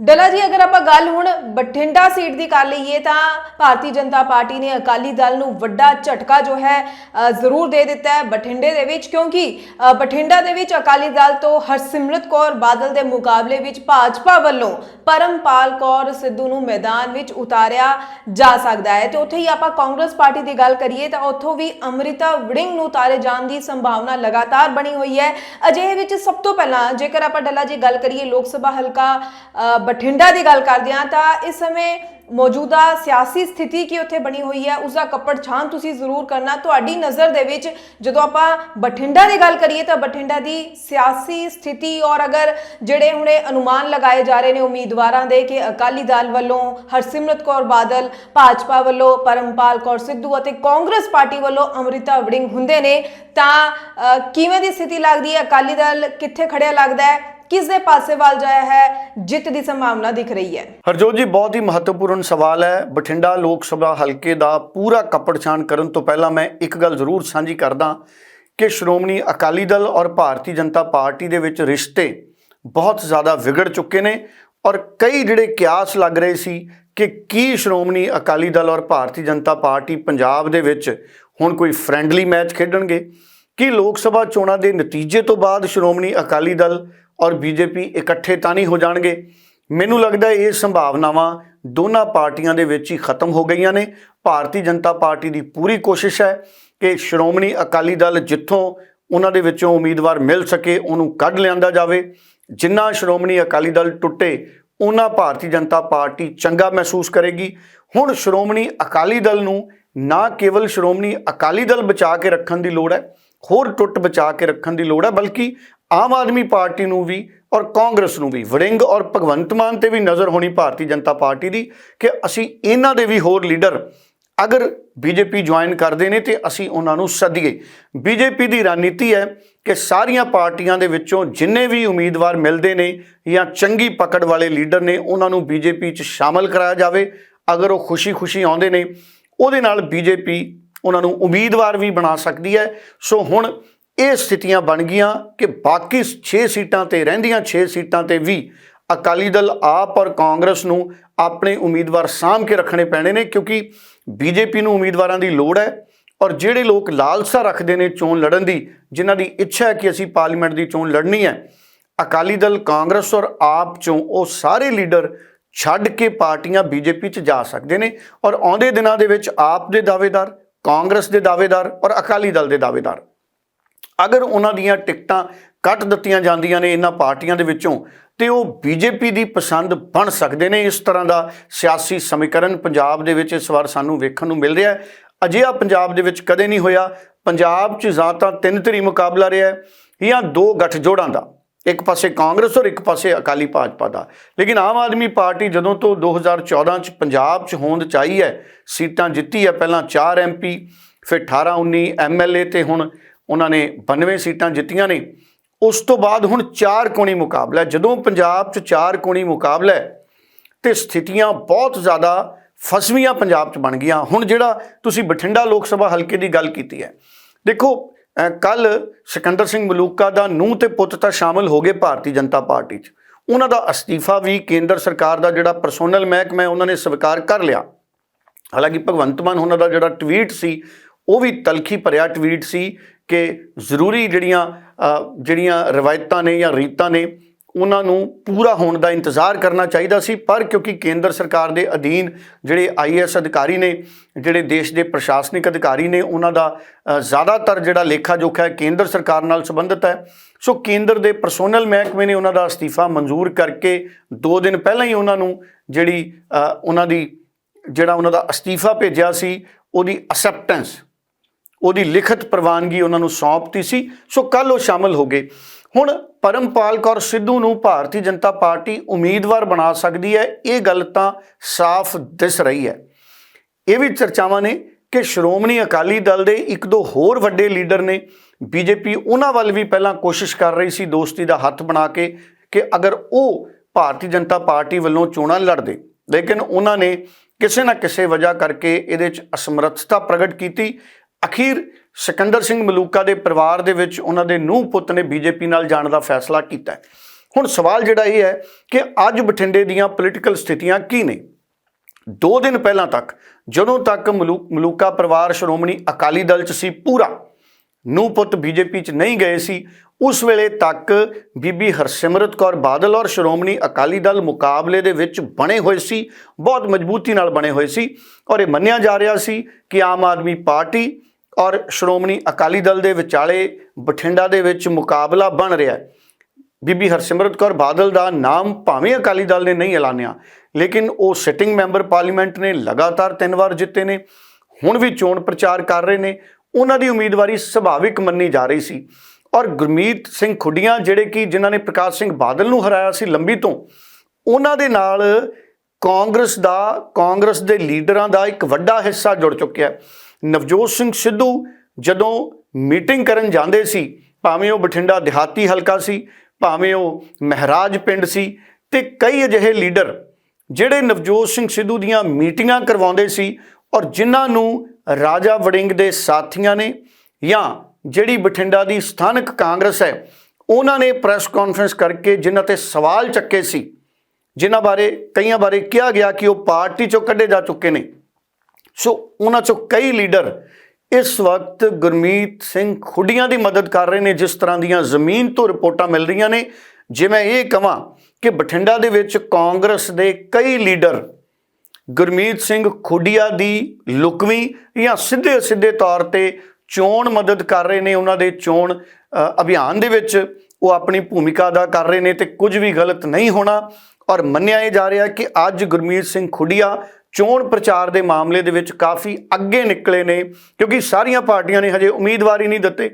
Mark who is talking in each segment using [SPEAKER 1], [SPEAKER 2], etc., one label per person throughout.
[SPEAKER 1] ਡੱਲਾ ਜੀ, ਅਗਰ ਆਪਾਂ ਗੱਲ ਹੁਣ ਬਠਿੰਡਾ ਸੀਟ ਦੀ ਕਰ ਲਈਏ ਤਾਂ ਭਾਰਤੀ ਜਨਤਾ ਪਾਰਟੀ ਨੇ ਅਕਾਲੀ ਦਲ ਨੂੰ ਵੱਡਾ ਝਟਕਾ ਜੋ ਹੈ ਜ਼ਰੂਰ ਦੇ ਦਿੱਤਾ ਹੈ ਬਠਿੰਡੇ ਦੇ ਵਿੱਚ, ਕਿਉਂਕਿ ਬਠਿੰਡਾ ਦੇ ਵਿੱਚ ਅਕਾਲੀ ਦਲ ਤੋਂ ਹਰਸਿਮਰਤ ਕੌਰ ਬਾਦਲ ਦੇ ਮੁਕਾਬਲੇ ਵਿੱਚ ਭਾਜਪਾ ਵੱਲੋਂ ਪਰਮਪਾਲ ਕੌਰ ਸਿੱਧੂ ਨੂੰ ਮੈਦਾਨ ਵਿੱਚ ਉਤਾਰਿਆ ਜਾ ਸਕਦਾ ਹੈ। ਤੇ ਉੱਥੇ ਹੀ ਆਪਾਂ ਕਾਂਗਰਸ ਪਾਰਟੀ ਦੀ ਗੱਲ ਕਰੀਏ ਤਾਂ ਉੱਥੋਂ ਵੀ ਅੰਮ੍ਰਿਤਾ ਵੜਿੰਗ ਨੂੰ ਉਤਾਰੇ ਜਾਣ ਦੀ ਸੰਭਾਵਨਾ ਲਗਾਤਾਰ ਬਣੀ ਹੋਈ ਹੈ। ਅਜਿਹੇ ਵਿੱਚ ਸਭ ਤੋਂ ਪਹਿਲਾਂ ਜੇਕਰ ਆਪਾਂ ਡੱਲਾ ਜੀ ਗੱਲ ਕਰੀਏ, ਲੋਕ ਸਭਾ ਹਲਕਾ ਬਠਿੰਡਾ ਦੀ ਗੱਲ ਕਰਦੇ ਹਾਂ ਤਾਂ ਇਸ ਸਮੇਂ ਮੌਜੂਦਾ ਸਿਆਸੀ ਸਥਿਤੀ ਕੀ ਉੱਥੇ ਬਣੀ ਹੋਈ ਹੈ? ਉਸ ਦਾ ਕੱਪੜ ਛਾਣ ਤੁਸੀਂ ਜ਼ਰੂਰ ਕਰਨਾ। ਤੁਹਾਡੀ ਨਜ਼ਰ ਦੇ ਵਿੱਚ ਜਦੋਂ ਆਪਾਂ ਬਠਿੰਡਾ ਦੀ ਗੱਲ ਕਰੀਏ ਤਾਂ ਬਠਿੰਡਾ ਦੀ ਸਿਆਸੀ ਸਥਿਤੀ ਔਰ ਅਗਰ ਜਿਹੜੇ ਹੁਣੇ ਅਨੁਮਾਨ ਲਗਾਏ ਜਾ ਰਹੇ ਨੇ ਉਮੀਦਵਾਰਾਂ ਦੇ ਕਿ ਅਕਾਲੀ ਦਲ ਵੱਲੋਂ ਹਰਸਿਮਰਤ ਕੌਰ ਬਾਦਲ, ਭਾਜਪਾ ਵੱਲੋਂ ਪਰਮਪਾਲ ਕੌਰ ਸਿੱਧੂ ਅਤੇ ਕਾਂਗਰਸ ਪਾਰਟੀ ਵੱਲੋਂ ਅੰਮ੍ਰਿਤਾ ਵੜਿੰਗ ਹੁੰਦੇ ਨੇ ਤਾਂ ਕਿਵੇਂ ਦੀ ਸਥਿਤੀ ਲੱਗਦੀ ਹੈ? ਅਕਾਲੀ ਦਲ ਕਿੱਥੇ ਖੜਿਆ ਲੱਗਦਾ ਹੈ? ਕਿਸ ਦੇ ਪਾਸੇ ਵੱਲ ਜਾਇਆ ਹੈ, ਜਿੱਤ ਦੀ ਸੰਭਾਵਨਾ ਦਿਖ ਰਹੀ ਹੈ।
[SPEAKER 2] ਹਰਜੋਤ ਜੀ, ਬਹੁਤ ਹੀ ਮਹੱਤਵਪੂਰਨ ਸਵਾਲ ਹੈ। ਬਠਿੰਡਾ ਲੋਕ ਸਭਾ ਹਲਕੇ ਦਾ ਪੂਰਾ ਕੱਪੜਛਾਣ ਕਰਨ ਤੋਂ ਪਹਿਲਾਂ ਮੈਂ ਇੱਕ ਗੱਲ ਜ਼ਰੂਰ ਸਾਂਝੀ ਕਰਦਾ ਕਿ ਸ਼੍ਰੋਮਣੀ ਅਕਾਲੀ ਦਲ ਔਰ ਭਾਰਤੀ ਜਨਤਾ ਪਾਰਟੀ ਦੇ ਵਿੱਚ ਰਿਸ਼ਤੇ ਬਹੁਤ ਜ਼ਿਆਦਾ ਵਿਗੜ ਚੁੱਕੇ ਨੇ ਔਰ ਕਈ ਜਿਹੜੇ ਕਿਆਸ ਲੱਗ ਰਹੇ ਸੀ ਕਿ ਕੀ ਸ਼੍ਰੋਮਣੀ ਅਕਾਲੀ ਦਲ ਔਰ ਭਾਰਤੀ ਜਨਤਾ ਪਾਰਟੀ ਪੰਜਾਬ ਦੇ ਵਿੱਚ ਹੁਣ ਕੋਈ ਫ੍ਰੈਂਡਲੀ ਮੈਚ ਖੇਡਣਗੇ? ਕੀ ਲੋਕ ਸਭਾ ਚੋਣਾਂ ਦੇ ਨਤੀਜੇ ਤੋਂ ਬਾਅਦ ਸ਼੍ਰੋਮਣੀ ਅਕਾਲੀ ਦਲ ਔਰ ਬੀਜੇਪੀ ਇਕੱਠੇ ਤਾਂ ਨਹੀਂ ਹੋ ਜਾਣਗੇ। ਮੈਨੂੰ ਲੱਗਦਾ ਇਹ ਸੰਭਾਵਨਾਵਾਂ ਦੋਨਾਂ ਪਾਰਟੀਆਂ ਦੇ ਵਿੱਚ ਹੀ ਖਤਮ ਹੋ ਗਈਆਂ ਨੇ। ਭਾਰਤੀ ਜਨਤਾ ਪਾਰਟੀ ਦੀ ਪੂਰੀ ਕੋਸ਼ਿਸ਼ ਹੈ ਕਿ ਸ਼੍ਰੋਮਣੀ ਅਕਾਲੀ ਦਲ ਜਿੱਥੋਂ ਉਹਨਾਂ ਦੇ ਵਿੱਚੋਂ ਉਮੀਦਵਾਰ ਮਿਲ ਸਕੇ, ਉਹਨੂੰ ਕੱਢ ਲਿਆਂਦਾ ਜਾਵੇ। ਜਿੰਨਾ ਸ਼੍ਰੋਮਣੀ ਅਕਾਲੀ ਦਲ ਟੁੱਟੇ ਉਹਨਾਂ ਭਾਰਤੀ ਜਨਤਾ ਪਾਰਟੀ ਚੰਗਾ ਮਹਿਸੂਸ ਕਰੇਗੀ। ਹੁਣ ਸ਼੍ਰੋਮਣੀ ਅਕਾਲੀ ਦਲ ਨੂੰ ਨਾ ਕੇਵਲ ਸ਼੍ਰੋਮਣੀ ਅਕਾਲੀ ਦਲ ਬਚਾ ਕੇ ਰੱਖਣ ਦੀ ਲੋੜ ਹੈ, ਹੋਰ ਟੁੱਟ ਬਚਾ ਕੇ ਰੱਖਣ ਦੀ ਲੋੜ ਹੈ, ਬਲਕਿ ਆਮ ਆਦਮੀ ਪਾਰਟੀ ਨੂੰ ਵੀ ਔਰ ਕਾਂਗਰਸ ਨੂੰ ਵੀ, ਵੜਿੰਗ ਔਰ ਭਗਵੰਤ ਮਾਨ ਤੇ ਵੀ ਨਜ਼ਰ ਹੋਣੀ ਭਾਰਤੀ ਜਨਤਾ ਪਾਰਟੀ ਦੀ ਕਿ ਅਸੀਂ ਇਹਨਾਂ ਦੇ ਵੀ ਹੋਰ ਲੀਡਰ ਅਗਰ ਬੀਜੇਪੀ ਜੁਆਇਨ ਕਰਦੇ ਨੇ ਤੇ ਅਸੀਂ ਉਹਨਾਂ ਨੂੰ ਸੱਦੀਏ। ਬੀਜੇਪੀ ਦੀ ਰਣਨੀਤੀ ਹੈ ਕਿ ਸਾਰੀਆਂ ਪਾਰਟੀਆਂ ਦੇ ਵਿੱਚੋਂ ਜਿੰਨੇ ਵੀ ਉਮੀਦਵਾਰ ਮਿਲਦੇ ਨੇ ਜਾਂ ਚੰਗੀ ਪਕੜ ਵਾਲੇ ਲੀਡਰ ਨੇ, ਉਹਨਾਂ ਨੂੰ ਬੀਜੇਪੀ 'ਚ ਸ਼ਾਮਲ ਕਰਾਇਆ ਜਾਵੇ। ਅਗਰ ਉਹ ਖੁਸ਼ੀ-ਖੁਸ਼ੀ ਆਉਂਦੇ ਨੇ, ਉਹਦੇ ਨਾਲ ਬੀਜੇਪੀ ਉਹਨਾਂ ਨੂੰ ਉਮੀਦਵਾਰ ਵੀ ਬਣਾ ਸਕਦੀ ਹੈ। ਸੋ ਹੁਣ ਇਹ ਸਥਿਤੀਆਂ ਬਣ ਗਈਆਂ ਕਿ ਬਾਕੀ 6 ਸੀਟਾਂ ਤੇ, ਰਹਿੰਦੀਆਂ 6 ਸੀਟਾਂ ਤੇ ਵੀ ਅਕਾਲੀ ਦਲ ਆਪ ਔਰ ਕਾਂਗਰਸ ਨੂੰ ਆਪਣੇ ਉਮੀਦਵਾਰ ਸਾਂਭ ਕੇ ਰੱਖਣੇ ਪੈਣੇ ਨੇ ਕਿਉਂਕਿ ਬੀਜੇਪੀ ਨੂੰ ਉਮੀਦਵਾਰਾਂ ਦੀ ਲੋੜ ਹੈ ਔਰ ਜਿਹੜੇ ਲੋਕ ਲਾਲਸਾ ਰੱਖਦੇ ਨੇ ਚੋਣ ਲੜਨ ਦੀ, ਜਿਨ੍ਹਾਂ ਦੀ ਇੱਛਾ ਹੈ ਕਿ ਅਸੀਂ ਪਾਰਲੀਮੈਂਟ ਦੀ ਚੋਣ ਲੜਨੀ ਹੈ, ਅਕਾਲੀ ਦਲ, ਕਾਂਗਰਸ ਔਰ ਆਪ ਚੋਂ ਉਹ ਸਾਰੇ ਲੀਡਰ ਛੱਡ ਕੇ ਪਾਰਟੀਆਂ ਬੀਜੇਪੀ 'ਚ ਜਾ ਸਕਦੇ ਨੇ ਔਰ ਆਉਂਦੇ ਦਿਨਾਂ ਦੇ ਵਿੱਚ ਆਪ ਦੇ ਦਾਅਵੇਦਾਰ, ਕਾਂਗਰਸ ਦੇ ਦਾਅਵੇਦਾਰ ਔਰ ਅਕਾਲੀ ਦਲ ਦੇ ਦਾਅਵੇਦਾਰ। ਅਗਰ ਉਹਨਾਂ ਦੀਆਂ ਟਿਕਟਾਂ ਕੱਟ ਦਿੱਤੀਆਂ ਜਾਂਦੀਆਂ ਨੇ ਇਹਨਾਂ ਪਾਰਟੀਆਂ ਦੇ ਵਿੱਚੋਂ, ਤੇ ਉਹ ਬੀਜੇਪੀ ਦੀ ਪਸੰਦ ਬਣ ਸਕਦੇ ਨੇ ਇਸ ਤਰ੍ਹਾਂ ਦਾ ਸਿਆਸੀ ਸਮੀਕਰਨ ਪੰਜਾਬ ਦੇ ਵਿੱਚ ਇਸ ਵਾਰ ਸਾਨੂੰ ਵੇਖਣ ਨੂੰ ਮਿਲ ਰਿਹਾ ਹੈ। ਅਜਿਹਾ ਪੰਜਾਬ ਦੇ ਵਿੱਚ ਕਦੇ ਨਹੀਂ ਹੋਇਆ। ਪੰਜਾਬ 'ਚ ਜਾਂ ਤਾਂ ਤਿੰਨ ਧਿਰੀ ਮੁਕਾਬਲਾ ਰਿਹਾ ਹੈ ਜਾਂ ਦੋ ਗੱਠਜੋੜਾਂ ਦਾ, ਇੱਕ ਪਾਸੇ ਕਾਂਗਰਸ ਔਰ ਇੱਕ ਪਾਸੇ ਅਕਾਲੀ ਭਾਜਪਾ ਦਾ। ਲੇਕਿਨ ਆਮ ਆਦਮੀ ਪਾਰਟੀ ਜਦੋਂ ਤੋਂ 2014 ਚ ਪੰਜਾਬ ਚ ਹੋਂਦ ਚਾਹੀ ਹੈ, ਸੀਟਾਂ ਜਿੱਤੀ ਹੈ ਪਹਿਲਾਂ 4 ਐਮਪੀ ਫਿਰ 18 19 ਐਮਐਲਏ ਤੇ ਹੁਣ ਉਹਨਾਂ ਨੇ 92 ਸੀਟਾਂ ਜਿੱਤੀਆਂ ਨੇ। ਉਸ ਤੋਂ ਬਾਅਦ ਹੁਣ ਚਾਰ ਕੋਣੀ ਮੁਕਾਬਲਾ ਜਦੋਂ ਪੰਜਾਬ ਚ ਚਾਰ ਕੋਣੀ ਮੁਕਾਬਲਾ ਹੈ, ਤੇ ਸਥਿਤੀਆਂ ਬਹੁਤ ਜ਼ਿਆਦਾ ਫਸਵੀਆਂ ਪੰਜਾਬ 'ਚ ਬਣ ਗਈਆਂ। ਹੁਣ ਜਿਹੜਾ ਤੁਸੀਂ ਬਠਿੰਡਾ ਲੋਕ ਸਭਾ ਹਲਕੇ ਦੀ ਗੱਲ ਕੀਤੀ ਹੈ, ਦੇਖੋ ਕੱਲ ਸਿਕੰਦਰ ਸਿੰਘ ਮਲੂਕਾ ਦਾ ਨੂੰਹ ਤੇ ਪੁੱਤ ਤਾਂ ਸ਼ਾਮਲ ਹੋ ਗਏ ਭਾਰਤੀ ਜਨਤਾ ਪਾਰਟੀ 'ਚ। ਉਹਨਾਂ ਦਾ ਅਸਤੀਫਾ ਵੀ ਕੇਂਦਰ ਸਰਕਾਰ ਦਾ ਜਿਹੜਾ ਪਰਸੋਨਲ ਮਹਿਕਮਾ ਉਹਨਾਂ ਨੇ ਸਵੀਕਾਰ ਕਰ ਲਿਆ। ਹਾਲਾਂਕਿ ਭਗਵੰਤ ਮਾਨ ਉਹਨਾਂ ਦਾ ਜਿਹੜਾ ਟਵੀਟ ਸੀ ਉਹ ਵੀ ਤਲਖੀ ਭਰਿਆ ਟਵੀਟ ਸੀ ਕਿ ਜ਼ਰੂਰੀ ਜਿਹੜੀਆਂ ਜਿਹੜੀਆਂ ਰਵਾਇਤਾਂ ਨੇ ਜਾਂ ਰੀਤਾਂ ਨੇ, ਉਹਨਾਂ ਨੂੰ ਪੂਰਾ ਹੋਣ ਦਾ ਇੰਤਜ਼ਾਰ ਕਰਨਾ ਚਾਹੀਦਾ ਸੀ। ਪਰ ਕਿਉਂਕਿ ਕੇਂਦਰ ਸਰਕਾਰ ਦੇ ਅਧੀਨ ਜਿਹੜੇ ਆਈਐਸ ਅਧਿਕਾਰੀ ਨੇ, ਜਿਹੜੇ ਦੇਸ਼ ਦੇ ਪ੍ਰਸ਼ਾਸਨਿਕ ਅਧਿਕਾਰੀ ਨੇ, ਉਹਨਾਂ ਦਾ ਜ਼ਿਆਦਾਤਰ ਜਿਹੜਾ ਲੇਖਾ ਜੋਖਾ ਹੈ ਕੇਂਦਰ ਸਰਕਾਰ ਨਾਲ ਸੰਬੰਧਿਤ ਹੈ। ਸੋ ਕੇਂਦਰ ਦੇ ਪਰਸੋਨਲ ਮਹਿਕਮੇ ਨੇ ਉਹਨਾਂ ਦਾ ਅਸਤੀਫਾ ਮਨਜ਼ੂਰ ਕਰਕੇ 2 ਦਿਨ ਪਹਿਲਾਂ ਹੀ ਉਹਨਾਂ ਨੂੰ ਜਿਹੜੀ ਉਹਨਾਂ ਦੀ, ਜਿਹੜਾ ਉਹਨਾਂ ਦਾ ਅਸਤੀਫਾ ਭੇਜਿਆ ਸੀ, ਉਹਦੀ ਅਸੈਪਟੈਂਸ ਉਹਦੀ ਲਿਖਤ ਪ੍ਰਵਾਨਗੀ ਉਹਨਾਂ ਨੂੰ ਸੌਂਪਤੀ ਸੀ, ਸੋ ਕੱਲ ਉਹ ਸ਼ਾਮਲ ਹੋ ਗਏ। ਹੁਣ ਪਰਮਪਾਲ ਕੌਰ ਸਿੱਧੂ ਨੂੰ ਭਾਰਤੀ ਜਨਤਾ ਪਾਰਟੀ ਉਮੀਦਵਾਰ ਬਣਾ ਸਕਦੀ ਹੈ, ਇਹ ਗੱਲ ਤਾਂ ਸਾਫ਼ ਦਿਸ ਰਹੀ ਹੈ। ਇਹ ਵੀ ਚਰਚਾਵਾਂ ਨੇ ਕਿ ਸ਼੍ਰੋਮਣੀ ਅਕਾਲੀ ਦਲ ਦੇ ਇੱਕ ਦੋ ਹੋਰ ਵੱਡੇ ਲੀਡਰ ਨੇ, ਬੀਜੇਪੀ ਉਹਨਾਂ ਵੱਲ ਵੀ ਪਹਿਲਾਂ ਕੋਸ਼ਿਸ਼ ਕਰ ਰਹੀ ਸੀ ਦੋਸਤੀ ਦਾ ਹੱਥ ਬਣਾ ਕੇ ਕਿ ਅਗਰ ਉਹ ਭਾਰਤੀ ਜਨਤਾ ਪਾਰਟੀ ਵੱਲੋਂ ਚੋਣਾਂ ਲੜਦੇ, ਲੇਕਿਨ ਉਹਨਾਂ ਨੇ ਕਿਸੇ ਨਾ ਕਿਸੇ ਵਜ੍ਹਾ ਕਰਕੇ ਇਹਦੇ 'ਚ ਅਸਮਰੱਥਤਾ ਪ੍ਰਗਟ ਕੀਤੀ ਅਖੀਰ ਸਿਕੰਦਰ ਸਿੰਘ ਮਲੂਕਾ ਦੇ ਪਰਿਵਾਰ ਦੇ ਵਿੱਚ ਉਹਨਾਂ ਦੇ ਨੂੰਹ ਪੁੱਤ ਨੇ ਬੀਜੇਪੀ ਨਾਲ ਜਾਣ ਦਾ ਫੈਸਲਾ ਕੀਤਾ ਹੁਣ ਸਵਾਲ ਜਿਹੜਾ ਇਹ ਹੈ ਕਿ ਅੱਜ ਬਠਿੰਡੇ ਦੀਆਂ ਪੋਲੀਟੀਕਲ ਸਥਿਤੀਆਂ ਕੀ ਨੇ? ਦੋ ਦਿਨ ਪਹਿਲਾਂ ਤੱਕ, ਜਦੋਂ ਤੱਕ ਮਲੂ- ਮਲੂਕਾ ਪਰਿਵਾਰ ਸ਼੍ਰੋਮਣੀ ਅਕਾਲੀ ਦਲ 'ਚ ਸੀ ਪੂਰਾ ਨੂੰ ਪੁੱਤ ਬੀਜੇਪੀ 'ਚ ਨਹੀਂ ਗਏ ਸੀ, ਉਸ ਵੇਲੇ ਤੱਕ ਬੀਬੀ ਹਰਸਿਮਰਤ ਕੌਰ ਬਾਦਲ ਔਰ ਸ਼੍ਰੋਮਣੀ ਅਕਾਲੀ ਦਲ ਮੁਕਾਬਲੇ ਦੇ ਵਿੱਚ ਬਣੇ ਹੋਏ ਸੀ, ਬਹੁਤ ਮਜ਼ਬੂਤੀ ਨਾਲ ਬਣੇ ਹੋਏ ਸੀ ਔਰ ਇਹ ਮੰਨਿਆ ਜਾ ਰਿਹਾ ਸੀ ਕਿ ਆਮ ਆਦਮੀ ਪਾਰਟੀ ਔਰ ਸ਼੍ਰੋਮਣੀ ਅਕਾਲੀ ਦਲ ਦੇ ਵਿਚਾਲੇ ਬਠਿੰਡਾ ਦੇ ਵਿੱਚ ਮੁਕਾਬਲਾ ਬਣ ਰਿਹਾ ਹੈ। ਬੀਬੀ ਹਰਸਿਮਰਤ ਕੌਰ ਬਾਦਲ ਦਾ ਨਾਮ ਭਾਵੇਂ ਅਕਾਲੀ ਦਲ ਨੇ ਨਹੀਂ ਐਲਾਨਿਆ, ਲੇਕਿਨ ਉਹ ਸਿਟਿੰਗ ਮੈਂਬਰ ਪਾਰਲੀਮੈਂਟ ਨੇ ਲਗਾਤਾਰ ਤਿੰਨ ਵਾਰ ਜਿੱਤੇ ਨੇ, ਹੁਣ ਵੀ ਚੋਣ ਪ੍ਰਚਾਰ ਕਰ ਰਹੇ ਨੇ, ਉਹਨਾਂ ਦੀ ਉਮੀਦਵਾਰੀ ਸੁਭਾਵਿਕ ਮੰਨੀ ਜਾ ਰਹੀ ਸੀ। ਔਰ ਗੁਰਮੀਤ ਸਿੰਘ ਖੁੱਡੀਆਂ ਜਿਹੜੇ ਕਿ ਜਿਨ੍ਹਾਂ ਨੇ ਪ੍ਰਕਾਸ਼ ਸਿੰਘ ਬਾਦਲ ਨੂੰ ਹਰਾਇਆ ਸੀ ਲੰਬੀ ਤੋਂ, ਉਹਨਾਂ ਦੇ ਨਾਲ ਕਾਂਗਰਸ ਦਾ, ਕਾਂਗਰਸ ਦੇ ਲੀਡਰਾਂ ਦਾ ਇੱਕ ਵੱਡਾ ਹਿੱਸਾ ਜੁੜ ਚੁੱਕਿਆ ਹੈ। ਨਵਜੋਤ ਸਿੰਘ ਸਿੱਧੂ ਜਦੋਂ ਮੀਟਿੰਗ ਕਰਨ ਜਾਂਦੇ ਸੀ, ਭਾਵੇਂ ਉਹ ਬਠਿੰਡਾ ਦਿਹਾਤੀ ਹਲਕਾ ਸੀ, ਭਾਵੇਂ ਉਹ ਮਹਿਰਾਜ ਪਿੰਡ ਸੀ ਤੇ ਕਈ ਅਜਿਹੇ ਲੀਡਰ ਜਿਹੜੇ ਨਵਜੋਤ ਸਿੰਘ ਸਿੱਧੂ ਦੀਆਂ ਮੀਟਿੰਗਾਂ ਕਰਵਾਉਂਦੇ ਸੀ ਔਰ ਜਿਨ੍ਹਾਂ ਨੂੰ ਰਾਜਾ ਵੜਿੰਗ ਦੇ ਸਾਥੀਆਂ ਨੇ ਜਾਂ ਜਿਹੜੀ ਬਠਿੰਡਾ ਦੀ ਸਥਾਨਕ ਕਾਂਗਰਸ ਹੈ, ਉਹਨਾਂ ਨੇ ਪ੍ਰੈਸ ਕਾਨਫਰੰਸ ਕਰਕੇ ਜਿਨ੍ਹਾਂ ਤੇ ਸਵਾਲ ਚੱਕੇ ਸੀ, ਜਿਨ੍ਹਾਂ ਬਾਰੇ ਕਈਆਂ ਬਾਰੇ ਕਿਹਾ ਗਿਆ ਕਿ ਉਹ ਪਾਰਟੀ ਚੋਂ ਕੱਢੇ ਜਾ ਚੁੱਕੇ ਨੇ। ਸੋ ਉਹਨਾਂ ਚੋਂ ਕਈ ਲੀਡਰ ਇਸ ਵਕਤ ਗੁਰਮੀਤ ਸਿੰਘ ਖੁੱਡੀਆਂ ਦੀ ਮਦਦ ਕਰ ਰਹੇ ਨੇ, ਜਿਸ ਤਰ੍ਹਾਂ ਦੀਆਂ ਜ਼ਮੀਨ ਤੋਂ ਰਿਪੋਰਟਾਂ ਮਿਲ ਰਹੀਆਂ ਨੇ। ਜੇ ਮੈਂ ਇਹ ਕਹਾਂ ਕਿ ਬਠਿੰਡਾ ਦੇ ਵਿੱਚ ਕਾਂਗਰਸ ਦੇ ਕਈ ਲੀਡਰ ਗੁਰਮੀਤ ਸਿੰਘ ਖੁੱਡੀਆਂ ਦੀ ਲੁਕਵੀਂ ਜਾਂ ਸਿੱਧੇ ਸਿੱਧੇ ਤੌਰ ਤੇ ਚੋਣ ਮਦਦ ਕਰ ਰਹੇ ਨੇ, ਉਹਨਾਂ ਦੇ ਚੋਣ ਅਭਿਆਨ ਦੇ ਵਿੱਚ ਉਹ ਆਪਣੀ ਭੂਮਿਕਾ ਅਦਾ ਕਰ ਰਹੇ ਨੇ ਤੇ ਕੁਝ ਵੀ ਗਲਤ ਨਹੀਂ ਹੋਣਾ। ਔਰ ਮੰਨਿਆ ਇਹ ਜਾ ਰਿਹਾ ਕਿ ਅੱਜ ਗੁਰਮੀਤ ਸਿੰਘ ਖੁੱਡੀਆ ਚੋਣ ਪ੍ਰਚਾਰ ਦੇ ਮਾਮਲੇ ਦੇ ਵਿੱਚ ਕਾਫੀ ਅੱਗੇ ਨਿਕਲੇ ਨੇ, ਕਿਉਂਕਿ ਸਾਰੀਆਂ ਪਾਰਟੀਆਂ ਨੇ ਹਜੇ ਉਮੀਦਵਾਰ ਹੀ ਨਹੀਂ ਦਿੱਤੇ।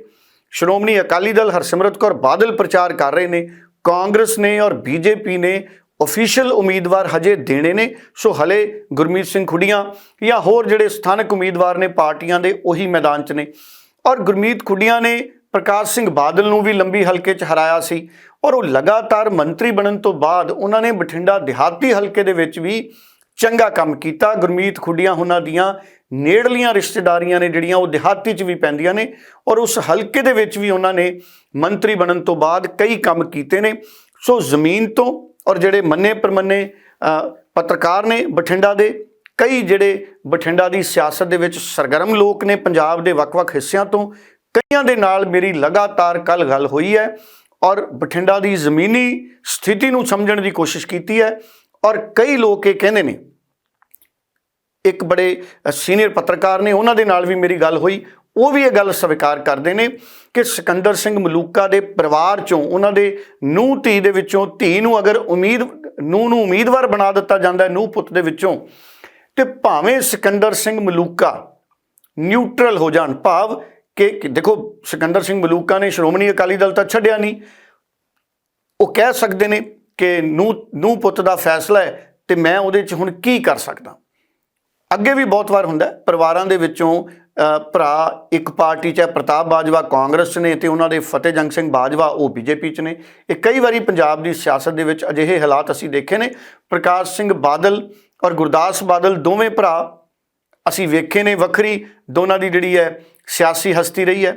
[SPEAKER 2] ਸ਼੍ਰੋਮਣੀ ਅਕਾਲੀ ਦਲ ਹਰਸਿਮਰਤ ਕੌਰ ਬਾਦਲ ਪ੍ਰਚਾਰ ਕਰ ਰਹੇ ਨੇ, ਕਾਂਗਰਸ ਨੇ ਔਰ ਬੀਜੇਪੀ ਨੇ ਅਫੀਸ਼ੀਅਲ ਉਮੀਦਵਾਰ ਹਜੇ ਦੇਣੇ ਨੇ, ਸੋ ਹਲੇ ਗੁਰਮੀਤ ਸਿੰਘ ਖੁੱਡੀਆਂ ਜਾਂ ਹੋਰ ਜਿਹੜੇ ਸਥਾਨਕ ਉਮੀਦਵਾਰ ਨੇ ਪਾਰਟੀਆਂ ਦੇ, ਉਹੀ ਮੈਦਾਨ 'ਚ ਨੇ। ਔਰ ਗੁਰਮੀਤ ਖੁੱਡੀਆਂ ਨੇ ਪ੍ਰਕਾਸ਼ ਸਿੰਘ ਬਾਦਲ ਨੂੰ ਵੀ ਲੰਬੀ ਹਲਕੇ 'ਚ ਹਰਾਇਆ ਸੀ ਔਰ ਉਹ ਲਗਾਤਾਰ ਮੰਤਰੀ ਬਣਨ ਤੋਂ ਬਾਅਦ ਉਹਨਾਂ ਨੇ ਬਠਿੰਡਾ ਦਿਹਾਤੀ ਹਲਕੇ ਦੇ ਵਿੱਚ ਵੀ ਚੰਗਾ ਕੰਮ ਕੀਤਾ। ਗੁਰਮੀਤ ਖੁੱਡੀਆਂ ਉਹਨਾਂ ਦੀਆਂ ਨੇੜਲੀਆਂ ਰਿਸ਼ਤੇਦਾਰੀਆਂ ਨੇ ਜਿਹੜੀਆਂ ਉਹ ਦਿਹਾਤੀ 'ਚ ਵੀ ਪੈਂਦੀਆਂ ਨੇ ਔਰ ਉਸ ਹਲਕੇ ਦੇ ਵਿੱਚ ਵੀ ਉਹਨਾਂ ਨੇ ਮੰਤਰੀ ਬਣਨ ਤੋਂ ਬਾਅਦ ਕਈ ਕੰਮ ਕੀਤੇ ਨੇ। ਸੋ ਜ਼ਮੀਨ ਤੋਂ ਔਰ ਜਿਹੜੇ ਮੰਨੇ ਪਰਮੰਨੇ ਪੱਤਰਕਾਰ ਨੇ ਬਠਿੰਡਾ ਦੇ, ਕਈ ਜਿਹੜੇ ਬਠਿੰਡਾ ਦੀ ਸਿਆਸਤ ਦੇ ਵਿੱਚ ਸਰਗਰਮ ਲੋਕ ਨੇ ਪੰਜਾਬ ਦੇ ਵੱਖ-ਵੱਖ ਹਿੱਸਿਆਂ ਤੋਂ, ਕਈਆਂ ਦੇ ਨਾਲ ਮੇਰੀ ਲਗਾਤਾਰ ਕੱਲ ਗੱਲ ਹੋਈ ਹੈ ਔਰ ਬਠਿੰਡਾ ਦੀ ਜ਼ਮੀਨੀ ਸਥਿਤੀ ਨੂੰ ਸਮਝਣ ਦੀ ਕੋਸ਼ਿਸ਼ ਕੀਤੀ ਹੈ। ਔਰ ਕਈ ਲੋਕ ਇਹ ਕਹਿੰਦੇ ਨੇ, ਇੱਕ ਬੜੇ ਸੀਨੀਅਰ ਪੱਤਰਕਾਰ ਨੇ, ਉਹਨਾਂ ਦੇ ਨਾਲ ਵੀ ਮੇਰੀ ਗੱਲ ਹੋਈ, ਉਹ ਵੀ ਇਹ ਗੱਲ ਸਵੀਕਾਰ ਕਰਦੇ ਨੇ ਕਿ ਸਿਕੰਦਰ ਸਿੰਘ ਮਲੂਕਾ ਦੇ ਪਰਿਵਾਰ ਚੋਂ ਉਹਨਾਂ ਦੇ ਨੂੰਹ ਧੀ ਦੇ ਵਿੱਚੋਂ, ਧੀ ਨੂੰ ਅਗਰ ਉਮੀਦ, ਨੂੰਹ ਨੂੰ ਉਮੀਦਵਾਰ ਬਣਾ ਦਿੱਤਾ ਜਾਂਦਾ ਹੈ, ਨੂੰਹ ਪੁੱਤ ਦੇ ਵਿੱਚੋਂ, ਤੇ ਭਾਵੇਂ ਸਿਕੰਦਰ ਸਿੰਘ ਮਲੂਕਾ ਨਿਊਟਰਲ ਹੋ ਜਾਣ, ਭਾਵ ਕਿ ਕਿ ਦੇਖੋ, ਸਿਕੰਦਰ ਸਿੰਘ ਮਲੂਕਾ ਨੇ ਸ਼੍ਰੋਮਣੀ ਅਕਾਲੀ ਦਲ ਤਾਂ ਛੱਡਿਆ ਨਹੀਂ, ਉਹ ਕਹਿ ਸਕਦੇ ਨੇ ਕਿ ਨੂੰ ਨੂੰ ਪੁੱਤ ਦਾ ਫੈਸਲਾ ਹੈ ਤੇ ਮੈਂ ਉਹਦੇ 'ਚ ਹੁਣ ਕੀ ਕਰ ਸਕਦਾ? ਅੱਗੇ ਵੀ ਬਹੁਤ ਵਾਰ ਹੁੰਦਾ ਪਰਿਵਾਰਾਂ ਦੇ ਵਿੱਚੋਂ ਭਰਾ ਇੱਕ ਪਾਰਟੀ 'ਚ ਹੈ, ਪ੍ਰਤਾਪ ਬਾਜਵਾ ਕਾਂਗਰਸ 'ਚ ਨੇ ਤੇ ਉਹਨਾਂ ਦੇ ਫਤਿਹ ਜੰਗ ਸਿੰਘ ਬਾਜਵਾ ਉਹ ਬੀਜੇਪੀ 'ਚ ਨੇ। ਇਹ ਕਈ ਵਾਰੀ ਪੰਜਾਬ ਦੀ ਸਿਆਸਤ ਦੇ ਵਿੱਚ ਅਜਿਹੇ ਹਾਲਾਤ ਅਸੀਂ ਦੇਖੇ ਨੇ। ਪ੍ਰਕਾਸ਼ ਸਿੰਘ ਬਾਦਲ ਔਰ ਗੁਰਦਾਸ ਬਾਦਲ ਦੋਵੇਂ ਭਰਾ ਅਸੀਂ ਵੇਖੇ ਨੇ ਵੱਖਰੀ। ਦੋਨਾਂ ਦੀ ਜਿਹੜੀ ਹੈ ਸਿਆਸੀ ਹਸਤੀ ਰਹੀ ਹੈ।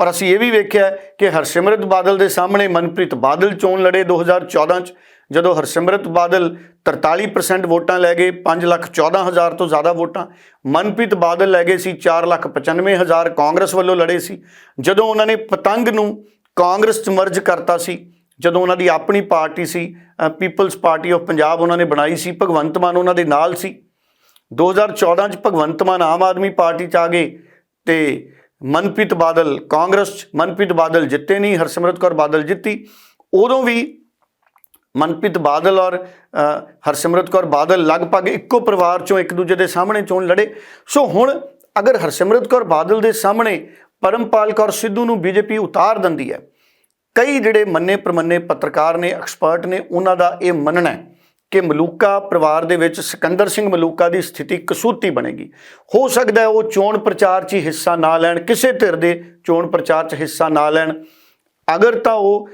[SPEAKER 2] ਔਰ ਅਸੀਂ ਇਹ ਵੀ ਵੇਖਿਆ ਕਿ ਹਰਸਿਮਰਤ ਬਾਦਲ ਦੇ ਸਾਹਮਣੇ ਮਨਪ੍ਰੀਤ ਬਾਦਲ ਚੋਣ ਲੜੇ 2014 ਚ, ਜਦੋਂ ਹਰਸਿਮਰਤ ਬਾਦਲ 43% ਵੋਟਾਂ ਲੈ ਗਏ 5 ਲੱਖ 14 ਹਜ਼ਾਰ ਤੋਂ ਜ਼ਿਆਦਾ ਵੋਟਾਂ, ਮਨਪ੍ਰੀਤ ਬਾਦਲ ਲੈ ਗਏ ਸੀ 4 ਲੱਖ 95 ਹਜ਼ਾਰ ਕਾਂਗਰਸ ਵੱਲੋਂ ਲੜੇ ਸੀ। ਜਦੋਂ ਉਹਨਾਂ ਨੇ ਪਤੰਗ ਨੂੰ ਕਾਂਗਰਸ ਚ ਮਰਜ ਕਰਤਾ ਸੀ, ਜਦੋਂ ਉਹਨਾਂ ਦੀ ਆਪਣੀ ਪਾਰਟੀ ਸੀ ਪੀਪਲਸ ਪਾਰਟੀ ਆਫ ਪੰਜਾਬ ਉਹਨਾਂ ਨੇ ਬਣਾਈ ਸੀ, ਭਗਵੰਤ ਮਾਨ ਉਹਨਾਂ ਦੇ ਨਾਲ ਸੀ। 2014 ਚ ਭਗਵੰਤ ਮਾਨ ਆਮ ਆਦਮੀ ਪਾਰਟੀ ਚ ਆ ਗਏ ਤੇ ਮਨਪ੍ਰੀਤ ਬਾਦਲ, ਕਾਂਗਰਸ 'ਚ ਮਨਪ੍ਰੀਤ ਬਾਦਲ ਜਿੱਤੇ ਨਹੀਂ, ਹਰਸਿਮਰਤ ਕੌਰ ਬਾਦਲ ਜਿੱਤੀ। ਉਦੋਂ ਵੀ ਮਨਪ੍ਰੀਤ ਬਾਦਲ ਔਰ ਹਰਸਿਮਰਤ ਕੌਰ ਬਾਦਲ ਲਗਭਗ ਇੱਕੋ ਪਰਿਵਾਰ ਚੋਂ ਇੱਕ ਦੂਜੇ ਦੇ ਸਾਹਮਣੇ ਚੋਣ ਲੜੇ। ਸੋ ਹੁਣ ਅਗਰ ਹਰਸਿਮਰਤ ਕੌਰ ਬਾਦਲ ਦੇ ਸਾਹਮਣੇ ਪਰਮਪਾਲ ਕੌਰ ਸਿੱਧੂ ਨੂੰ ਬੀਜੇਪੀ ਉਤਾਰ ਦਿੰਦੀ ਹੈ, ਕਈ ਜਿਹੜੇ ਮੰਨੇ ਪ੍ਰਮੰਨੇ ਪੱਤਰਕਾਰ ਨੇ, ਐਕਸਪਰਟ ਨੇ, ਉਹਨਾਂ ਦਾ ਇਹ ਮੰਨਣਾ ਹੈ ਕਿ ਮਲੂਕਾ ਪਰਿਵਾਰ ਦੇ ਵਿੱਚ ਸਿਕੰਦਰ ਸਿੰਘ ਮਲੂਕਾ ਦੀ ਸਥਿਤੀ ਕਸੂਤੀ ਬਣੇਗੀ। ਹੋ ਸਕਦਾ ਹੈ ਉਹ ਚੋਣ ਪ੍ਰਚਾਰ 'ਚ ਹੀ ਹਿੱਸਾ ਨਾ ਲੈਣ, ਕਿਸੇ ਧਿਰ ਦੇ ਚੋਣ ਪ੍ਰਚਾਰ 'ਚ ਹਿੱਸਾ ਨਾ ਲੈਣ। ਅਗਰ ਤਾਂ ਉਹ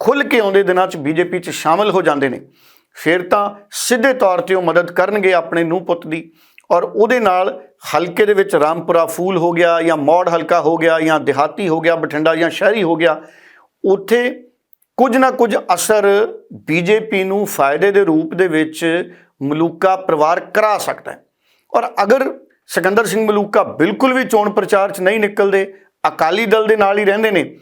[SPEAKER 2] ਖੁੱਲ ਕੇ ਆਉਂਦੇ ਦਿਨਾਂ 'ਚ ਬੀਜੇਪੀ 'ਚ ਸ਼ਾਮਲ ਹੋ ਜਾਂਦੇ ਨੇ, ਫਿਰ ਤਾਂ ਸਿੱਧੇ ਤੌਰ ਤੇ ਉਹ ਮਦਦ ਕਰਨਗੇ ਆਪਣੇ ਨੂੰ ਪੁੱਤ ਦੀ। ਔਰ ਉਹਦੇ ਨਾਲ ਹਲਕੇ ਦੇ ਵਿੱਚ ਰਾਮਪੁਰਾ ਫੂਲ ਹੋ ਗਿਆ ਜਾਂ ਮੌੜ ਹਲਕਾ ਹੋ ਗਿਆ ਜਾਂ ਦਿਹਾਤੀ ਹੋ ਗਿਆ, ਬਠਿੰਡਾ ਜਾਂ ਸ਼ਹਿਰੀ ਹੋ ਗਿਆ, ਉੱਥੇ ਕੁਝ ਨਾ ਕੁਝ ਅਸਰ ਬੀਜੇਪੀ ਨੂੰ ਫਾਇਦੇ ਦੇ ਰੂਪ ਦੇ ਵਿੱਚ ਮਲੂਕਾ ਪਰਿਵਾਰ ਕਰਾ ਸਕਦਾ ਹੈ। ਔਰ ਅਗਰ ਸਿਕੰਦਰ ਸਿੰਘ ਮਲੂਕਾ ਬਿਲਕੁਲ ਵੀ ਚੋਣ ਪ੍ਰਚਾਰ 'ਚ ਨਹੀਂ ਨਿਕਲਦੇ, ਅਕਾਲੀ ਦਲ ਦੇ ਨਾਲ ਹੀ ਰਹਿੰਦੇ ਨੇ,